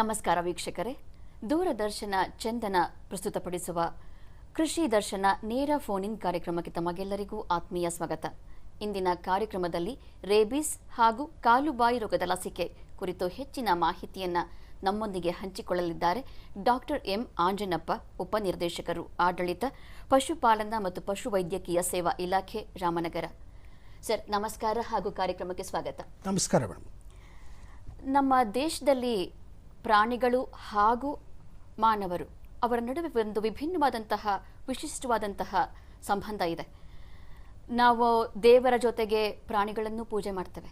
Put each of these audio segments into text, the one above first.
ನಮಸ್ಕಾರ ವೀಕ್ಷಕರೇ. ದೂರದರ್ಶನ ಚಂದನ ಪ್ರಸ್ತುತಪಡಿಸುವ ಕೃಷಿ ದರ್ಶನ ನೇರ ಫೋನ್ ಇನ್ ಕಾರ್ಯಕ್ರಮಕ್ಕೆ ತಮಗೆಲ್ಲರಿಗೂ ಆತ್ಮೀಯ ಸ್ವಾಗತ. ಇಂದಿನ ಕಾರ್ಯಕ್ರಮದಲ್ಲಿ ರೇಬಿಸ್ ಹಾಗೂ ಕಾಲುಬಾಯಿ ರೋಗದ ಲಸಿಕೆ ಕುರಿತು ಹೆಚ್ಚಿನ ಮಾಹಿತಿಯನ್ನ ನಮ್ಮೊಂದಿಗೆ ಹಂಚಿಕೊಳ್ಳಲಿದ್ದಾರೆ ಡಾಕ್ಟರ್ ಎಂ ಆಂಜನಪ್ಪ ಉಪನಿರ್ದೇಶಕರು ಆಡಳಿತ ಪಶುಪಾಲನಾ ಮತ್ತು ಪಶುವೈದ್ಯಕೀಯ ಸೇವಾ ಇಲಾಖೆ ರಾಮನಗರ. ಸರ್ ನಮಸ್ಕಾರ ಹಾಗೂ ಕಾರ್ಯಕ್ರಮಕ್ಕೆ ಸ್ವಾಗತ. ನಮಸ್ಕಾರ ಮೇಡಮ್. ನಮ್ಮ ದೇಶದಲ್ಲಿ ಪ್ರಾಣಿಗಳು ಹಾಗೂ ಮಾನವರು ಅವರ ನಡುವೆ ಒಂದು ವಿಭಿನ್ನವಾದಂತಹ, ವಿಶಿಷ್ಟವಾದಂತಹ ಸಂಬಂಧ ಇದೆ. ನಾವು ದೇವರ ಜೊತೆಗೆ ಪ್ರಾಣಿಗಳನ್ನು ಪೂಜೆ ಮಾಡ್ತೇವೆ,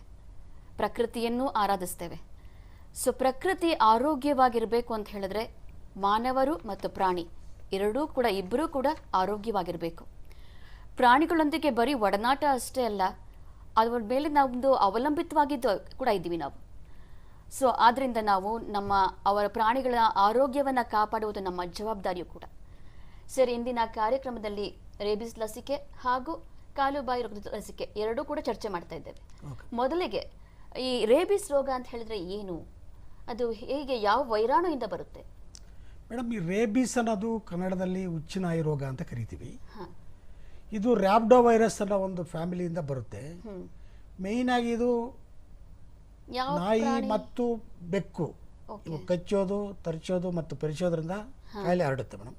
ಪ್ರಕೃತಿಯನ್ನು ಆರಾಧಿಸ್ತೇವೆ. ಸೊ, ಪ್ರಕೃತಿ ಆರೋಗ್ಯವಾಗಿರಬೇಕು ಅಂತ ಹೇಳಿದ್ರೆ ಮಾನವರು ಮತ್ತು ಪ್ರಾಣಿ ಎರಡೂ ಕೂಡ ಇಬ್ಬರೂ ಕೂಡ ಆರೋಗ್ಯವಾಗಿರಬೇಕು. ಪ್ರಾಣಿಗಳೊಂದಿಗೆ ಬರೀ ಒಡನಾಟ ಅಷ್ಟೇ ಅಲ್ಲ, ಅದರ ಮೇಲೆ ನಾವೊಂದು ಅವಲಂಬಿತವಾಗಿದ್ದು ಕೂಡ ಇದ್ದೀವಿ ನಾವು. ಸೊ ಆದ್ರಿಂದ ನಾವು ನಮ್ಮ ಅವರ ಪ್ರಾಣಿಗಳ ಆರೋಗ್ಯವನ್ನು ಕಾಪಾಡುವುದು ನಮ್ಮ ಜವಾಬ್ದಾರಿಯೂ ಕೂಡ. ಸರಿ ಇಂದಿನ ಕಾರ್ಯಕ್ರಮದಲ್ಲಿ ರೇಬಿಸ್ ಲಸಿಕೆ ಹಾಗೂ ಕಾಲುಬಾಯಿ ರೋಗದ ಲಸಿಕೆ ಎರಡೂ ಕೂಡ ಚರ್ಚೆ ಮಾಡ್ತಾ ಇದ್ದೇವೆ. ಮೊದಲಿಗೆ ಈ ರೇಬಿಸ್ ರೋಗ ಅಂತ ಹೇಳಿದ್ರೆ ಏನು? ಅದು ಹೇಗೆ ಯಾವ ವೈರಾಣುವಿಂದ ಬರುತ್ತೆ? ಮೇಡಮ್ ಈ ರೇಬಿಸ್ ಅನ್ನೋದು ಕನ್ನಡದಲ್ಲಿ ಉಚ್ಚನಾಯಿ ರೋಗ ಅಂತ ಕರಿತೀವಿ. ಹಾ. ಇದು ರ್ಯಾಬ್ಡೋ ವೈರಸ್ ಅನ್ನೋ ಒಂದು ಫ್ಯಾಮಿಲಿಯಿಂದ ಬರುತ್ತೆ. ಮೇಯ್ನಾಗಿ ಇದು ನಾಯಿ ಮತ್ತು ಬೆಕ್ಕು. ಇವು ಕಚ್ಚೋದು ತರ್ಚೋದು ಮತ್ತು ಪರಿಚೋದ್ರಿಂದ ಕಾಯಿಲೆ ಹರಡುತ್ತೆ ಮೇಡಮ್.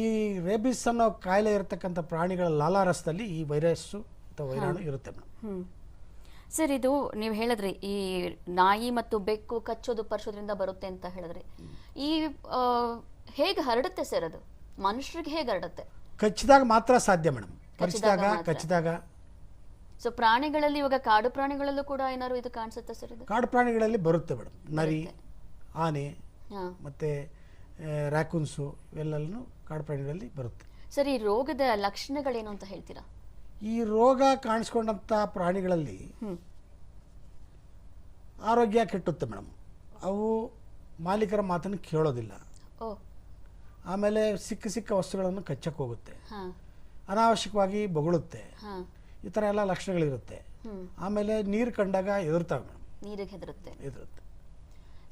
ಈ ರೇಬಿಸ್ ಅನ್ನೋ ಕಾಯಿಲೆ ಇರತಕ್ಕಂಥ ಪ್ರಾಣಿಗಳ ಲಾಲಾರಸದಲ್ಲಿ ಈ ವೈರಸ್ಸು ಅಥವಾ ವೈರಾಣು ಇರುತ್ತೆ ಮೇಡಮ್. ಸರ್ ಇದು ನೀವು ಹೇಳಿದ್ರಿ ಈ ನಾಯಿ ಮತ್ತು ಬೆಕ್ಕು ಕಚ್ಚೋದು ಪರ್ಸೋದ್ರಿಂದ ಬರುತ್ತೆ ಅಂತ ಹೇಳಿದ್ರಿ. ಈ ಹೇಗೆ ಹರಡುತ್ತೆ ಸರ್ ಅದು? ಮನುಷ್ಯರಿಗೆ ಹೇಗೆ ಹರಡುತ್ತೆ? ಕಚ್ಚಿದಾಗ ಮಾತ್ರ ಸಾಧ್ಯ ಮೇಡಮ್. ಕಚ್ಚಿದಾಗ ಕಚ್ಚಿದಾಗ ಸೊ ಪ್ರಾಣಿಗಳಲ್ಲಿ ಇವಾಗ ಕಾಡು ಪ್ರಾಣಿಗಳಲ್ಲೂ ಕೂಡ ಏನಾದ್ರು ಇದು ಕಾಣಿಸುತ್ತೆ ಸರ್ ಇದು? ಕಾಡು ಪ್ರಾಣಿಗಳಲ್ಲಿ ಬರುತ್ತೆ ಮೇಡಮ್. ನರಿ ಆನೆ ಮತ್ತೆ ರ್ಯಾಕೂನ್ಸು ಇವೆಲ್ಲನೂ ಕಾಡು ಪ್ರಾಣಿಗಳಲ್ಲಿ ಬರುತ್ತೆ. ಸರ್ ಈ ರೋಗದ ಲಕ್ಷಣಗಳೇನು ಅಂತ ಹೇಳ್ತೀರಾ? ಈ ರೋಗ ಕಾಣಿಸ್ಕೊಂಡಂಥ ಪ್ರಾಣಿಗಳಲ್ಲಿ ಆರೋಗ್ಯ ಕೆಟ್ಟುತ್ತೆ ಮೇಡಮ್. ಅವು ಮಾಲೀಕರ ಮಾತನ್ನು ಕೇಳೋದಿಲ್ಲ. ಓ. ಆಮೇಲೆ ಸಿಕ್ಕ ಸಿಕ್ಕ ವಸ್ತುಗಳನ್ನು ಕಚ್ಚಕ್ಕೆ ಹೋಗುತ್ತೆ. ಅನಾವಶ್ಯಕವಾಗಿ ಬೊಗಳುತ್ತೆ. ಹಾ. ಈ ಥರ ಎಲ್ಲ ಲಕ್ಷಣಗಳಿರುತ್ತೆ. ಆಮೇಲೆ ನೀರು ಕಂಡಾಗ ಎದುರ್ತಾವೆ ಮೇಡಮ್ ನೀರಿಗೆ ಹೆದರುತ್ತೆ. ಎದುರುತ್ತೆ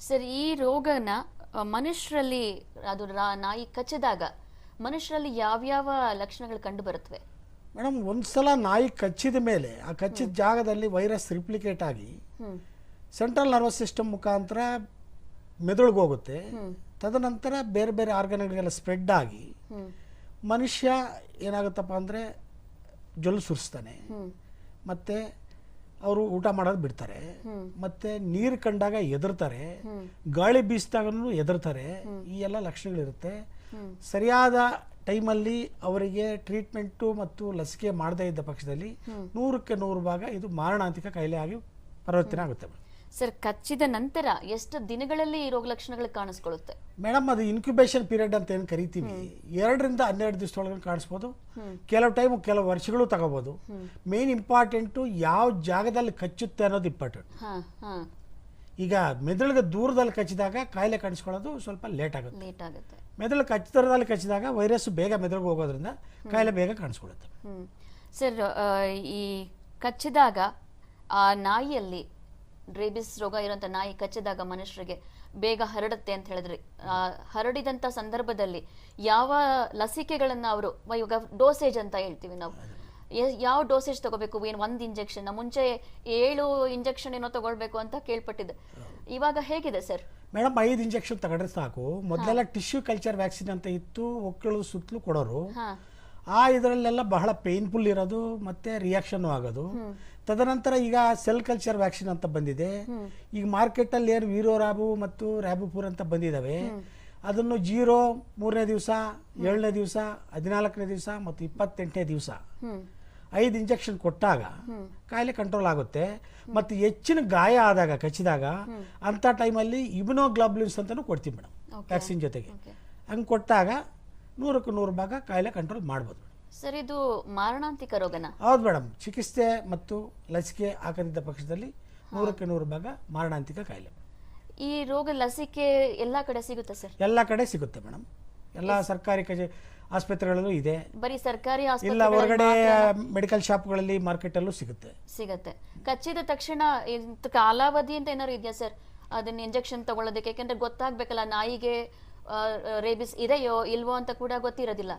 ಸರ್ ಈ ರೋಗನ ಮನುಷ್ಯರಲ್ಲಿ ಅದು ರಾ- ನಾಯಿ ಕಚ್ಚಿದಾಗ ಮನುಷ್ಯರಲ್ಲಿ ಯಾವ್ಯಾವ ಲಕ್ಷಣಗಳು ಕಂಡು ಬರುತ್ತವೆ? ಮೇಡಮ್ ಒಂದು ಸಲ ನಾಯಿ ಕಚ್ಚಿದ ಮೇಲೆ ಆ ಕಚ್ಚಿದ ಜಾಗದಲ್ಲಿ ವೈರಸ್ ರಿಪ್ಲಿಕೇಟ್ ಆಗಿ ಹ್ಮ್. ಸೆಂಟ್ರಲ್ ನರ್ವಸ್ ಸಿಸ್ಟಮ್ ಮುಖಾಂತರ ಮೆದುಳಿಗೆ ಹೋಗುತ್ತೆ. ತದನಂತರ ಬೇರೆ ಬೇರೆ ಆರ್ಗನ್ಗಳಿಗೆಲ್ಲ ಸ್ಪ್ರೆಡ್ ಆಗಿ ಹ್ಮ್. ಮನುಷ್ಯ ಏನಾಗುತ್ತಪ್ಪ ಅಂದರೆ ಜೊಲ್ಲು ಸುರಿಸ್ತಾನೆ. ಮತ್ತೆ ಅವರು ಊಟ ಮಾಡೋದು ಬಿಡ್ತಾರೆ. ಮತ್ತೆ ನೀರು ಕಂಡಾಗ ಎದುರ್ತಾರೆ ಗಾಳಿ ಬೀಸಿದಾಗಲೂ ಎದುರ್ತಾರೆ ಈ ಎಲ್ಲ ಲಕ್ಷಣಗಳಿರುತ್ತೆ. ಸರಿಯಾದ ಟೈಮಲ್ಲಿ ಅವರಿಗೆ ಟ್ರೀಟ್ಮೆಂಟು ಮತ್ತು ಲಸಿಕೆ ಮಾಡದೇ ಇದ್ದ ಪಕ್ಷದಲ್ಲಿ. ನೂರಕ್ಕೆ ನೂರು ಭಾಗ ಇದು ಮಾರಣಾಂತಿಕ ಕಾಯಿಲೆ ಆಗಿ ಪರಿವರ್ತನೆ ಆಗುತ್ತೆ. ಸರ್ ಕಚ್ಚಿದ ನಂತರ ಎಷ್ಟು ದಿನಗಳಲ್ಲಿ ಈ ರೋಗ ಲಕ್ಷಣಗಳು ಕಾಣಿಸ್ಕೊಳ್ಳುತ್ತೆ? ಮೇಡಮ್ ಅದು ಇನ್ಕ್ಯುಬೇಷನ್ ಪೀರಿಯಡ್ ಅಂತ ಏನು ಕರಿತೀವಿ? ಎರಡರಿಂದ ಹನ್ನೆರಡು ದಿವಸದೊಳಗೆ ಕಾಣಿಸ್ಬೋದು? ಕೆಲವು ಟೈಮ್ ಕೆಲವು ವರ್ಷಗಳು ತಗೋಬೋದು. ಮೇನ್ ಇಂಪಾರ್ಟೆಂಟು ಯಾವ ಜಾಗದಲ್ಲಿ ಕಚ್ಚುತ್ತೆ ಅನ್ನೋದು ಇಂಪಾರ್ಟೆಂಟ್ ಈಗ ಮೆದುಳಿಗೆ ದೂರದಲ್ಲಿ ಕಚ್ಚಿದಾಗ ಕಾಯಿಲೆ ಕಾಣಿಸ್ಕೊಳ್ಳೋದು ಸ್ವಲ್ಪ ಲೇಟ್ ಆಗುತ್ತೆ. ಲೇಟ್ ಆಗುತ್ತೆ. ಮೆದುಳು ಕಚ್ಚಿದರದಲ್ಲಿ ಕಚ್ಚಿದಾಗ ವೈರಸ್ ಬೇಗ ಮೆದುಳಿಗೆ ಹೋಗೋದ್ರಿಂದ ಕಾಯಿಲೆ ಬೇಗ ಕಾಣಿಸ್ಕೊಳ್ಳುತ್ತೆ. ಸರ್ ಈ ಕಚ್ಚಿದಾಗ ಆ ನಾಯಿಯಲ್ಲಿ ರೇಬಿಸ್ ರೋಗ ಇರುವಂಥ ನಾಯಿ ಕಚ್ಚಿದಾಗ ಮನುಷ್ಯರಿಗೆ ಬೇಗ ಹರಡುತ್ತೆ ಅಂತ ಹೇಳಿದ್ರಿ. ಹರಡಿದಂಥ ಹರಡಿದಂತ ಸಂದರ್ಭದಲ್ಲಿ ಯಾವ ಲಸಿಕೆಗಳನ್ನು ಅವರು ಇವಾಗ ಡೋಸೇಜ್ ಅಂತ ಹೇಳ್ತೀವಿ ನಾವು. ಯಾವ ಡೋಸೇಜ್ ತಗೋಬೇಕು? ಏನು ಒಂದು ಇಂಜೆಕ್ಷನ್ ಮುಂಚೆ ಏಳು ಇಂಜೆಕ್ಷನ್ ಏನೋ ತಗೊಳ್ಬೇಕು ಅಂತ ಕೇಳ್ಪಟ್ಟಿದೆ ಇವಾಗ ಹೇಗಿದೆ ಸರ್? ಮೇಡಮ್ ಐದು ಇಂಜೆಕ್ಷನ್ ತಗೊಂಡ್ರೆ ಸಾಕು. ಮೊದಲೆಲ್ಲ ಟಿಶ್ಯೂ ಕಲ್ಚರ್ ವ್ಯಾಕ್ಸಿನ್ ಅಂತ ಇತ್ತು ಒಕ್ಕಳು ಸುತ್ತಲೂ ಕೊಡೋರು. ಆ ಇದರಲ್ಲೆಲ್ಲ ಬಹಳ ಪೇನ್ಫುಲ್ ಇರೋದು ಮತ್ತೆ ರಿಯಾಕ್ಷನ್ ಆಗೋದು. ತದನಂತರ ಈಗ ಸೆಲ್ ಕಲ್ಚರ್ ವ್ಯಾಕ್ಸಿನ್ ಅಂತ ಬಂದಿದೆ. ಈಗ ಮಾರ್ಕೆಟಲ್ಲಿ ಏನು ವೀರೋ ರ್ಯಾಬು ಮತ್ತು ರ್ಯಾಬುಪುರ್ ಅಂತ ಬಂದಿದ್ದಾವೆ ಅದನ್ನು ಜೀರೋ ಮೂರನೇ ದಿವಸ ಏಳನೇ ದಿವಸ ಹದಿನಾಲ್ಕನೇ ದಿವಸ ಮತ್ತು ಇಪ್ಪತ್ತೆಂಟನೇ ದಿವಸ. ಐದು ಇಂಜೆಕ್ಷನ್ ಕೊಟ್ಟಾಗ ಕಾಯಿಲೆ ಕಂಟ್ರೋಲ್ ಆಗುತ್ತೆ. ಮತ್ತು ಹೆಚ್ಚಿನ ಗಾಯ ಆದಾಗ ಕಚ್ಚಿದಾಗ ಅಂಥ ಟೈಮಲ್ಲಿ ಇಮ್ಯುನೋಗ್ಲಾಬ್ಲಿನ್ಸ್ ಅಂತಲೂ ಕೊಡ್ತೀವಿ ಮೇಡಮ್. ವ್ಯಾಕ್ಸಿನ್ ಜೊತೆಗೆ. ಹಂಗೆ ಕೊಟ್ಟಾಗ ನೂರಕ್ಕೆ ನೂರು ಭಾಗ ಕಾಯಿಲೆ ಕಂಟ್ರೋಲ್ ಮಾಡ್ಬೋದು. ಸರ್ ಇದು ಮಾರಣಾಂತಿಕ ರೋಗನ? ಹೌದು ಮೇಡಮ್. ಚಿಕಿತ್ಸೆ ಮತ್ತು ಲಸಿಕೆ ಹಾಕದಿದ್ದ ಪಕ್ಷದಲ್ಲಿ ನೂರಕ್ಕೆ ನೂರು ಭಾಗ ಮಾರಣಾಂತಿಕ ಕಾಯಿಲೆ. ಈ ರೋಗ ಲಸಿಕೆ ಎಲ್ಲ ಕಡೆ ಸಿಗುತ್ತೆ ಸರ್? ಎಲ್ಲ ಕಡೆ ಸಿಗುತ್ತೆ ಮೇಡಮ್. ಎಲ್ಲ ಸರ್ಕಾರಿ ಕಚೇ ಆಸ್ಪತ್ರೆಗಳಲ್ಲೂ ಇದೆ. ಬರೀ ಸರ್ಕಾರಿ ಇಲ್ಲ ಹೊರಗಡೆ ಶಾಪ್ ಮೆಡಿಕಲ್ ಶಾಪ್ಗಳಲ್ಲಿ ಮಾರ್ಕೆಟಲ್ಲೂ ಸಿಗುತ್ತೆ. ಸಿಗುತ್ತೆ. ಕಚ್ಚಿದ ತಕ್ಷಣ ಕಾಲಾವಧಿ ಅಂತ ಏನಾದ್ರು ಇದೆಯಾ ಸರ್? ಅದನ್ನ ಇಂಜೆಕ್ಷನ್ ತಗೊಳ್ಳೋದಕ್ಕೆ? ಯಾಕಂದ್ರೆ ಗೊತ್ತಾಗ್ಬೇಕಲ್ಲ ನಾಯಿಗೆ ರೇಬಿಸ್ ಇದೆಯೋ ಇಲ್ವೋ ಅಂತ ಕೂಡ ಗೊತ್ತಿರೋದಿಲ್ಲ.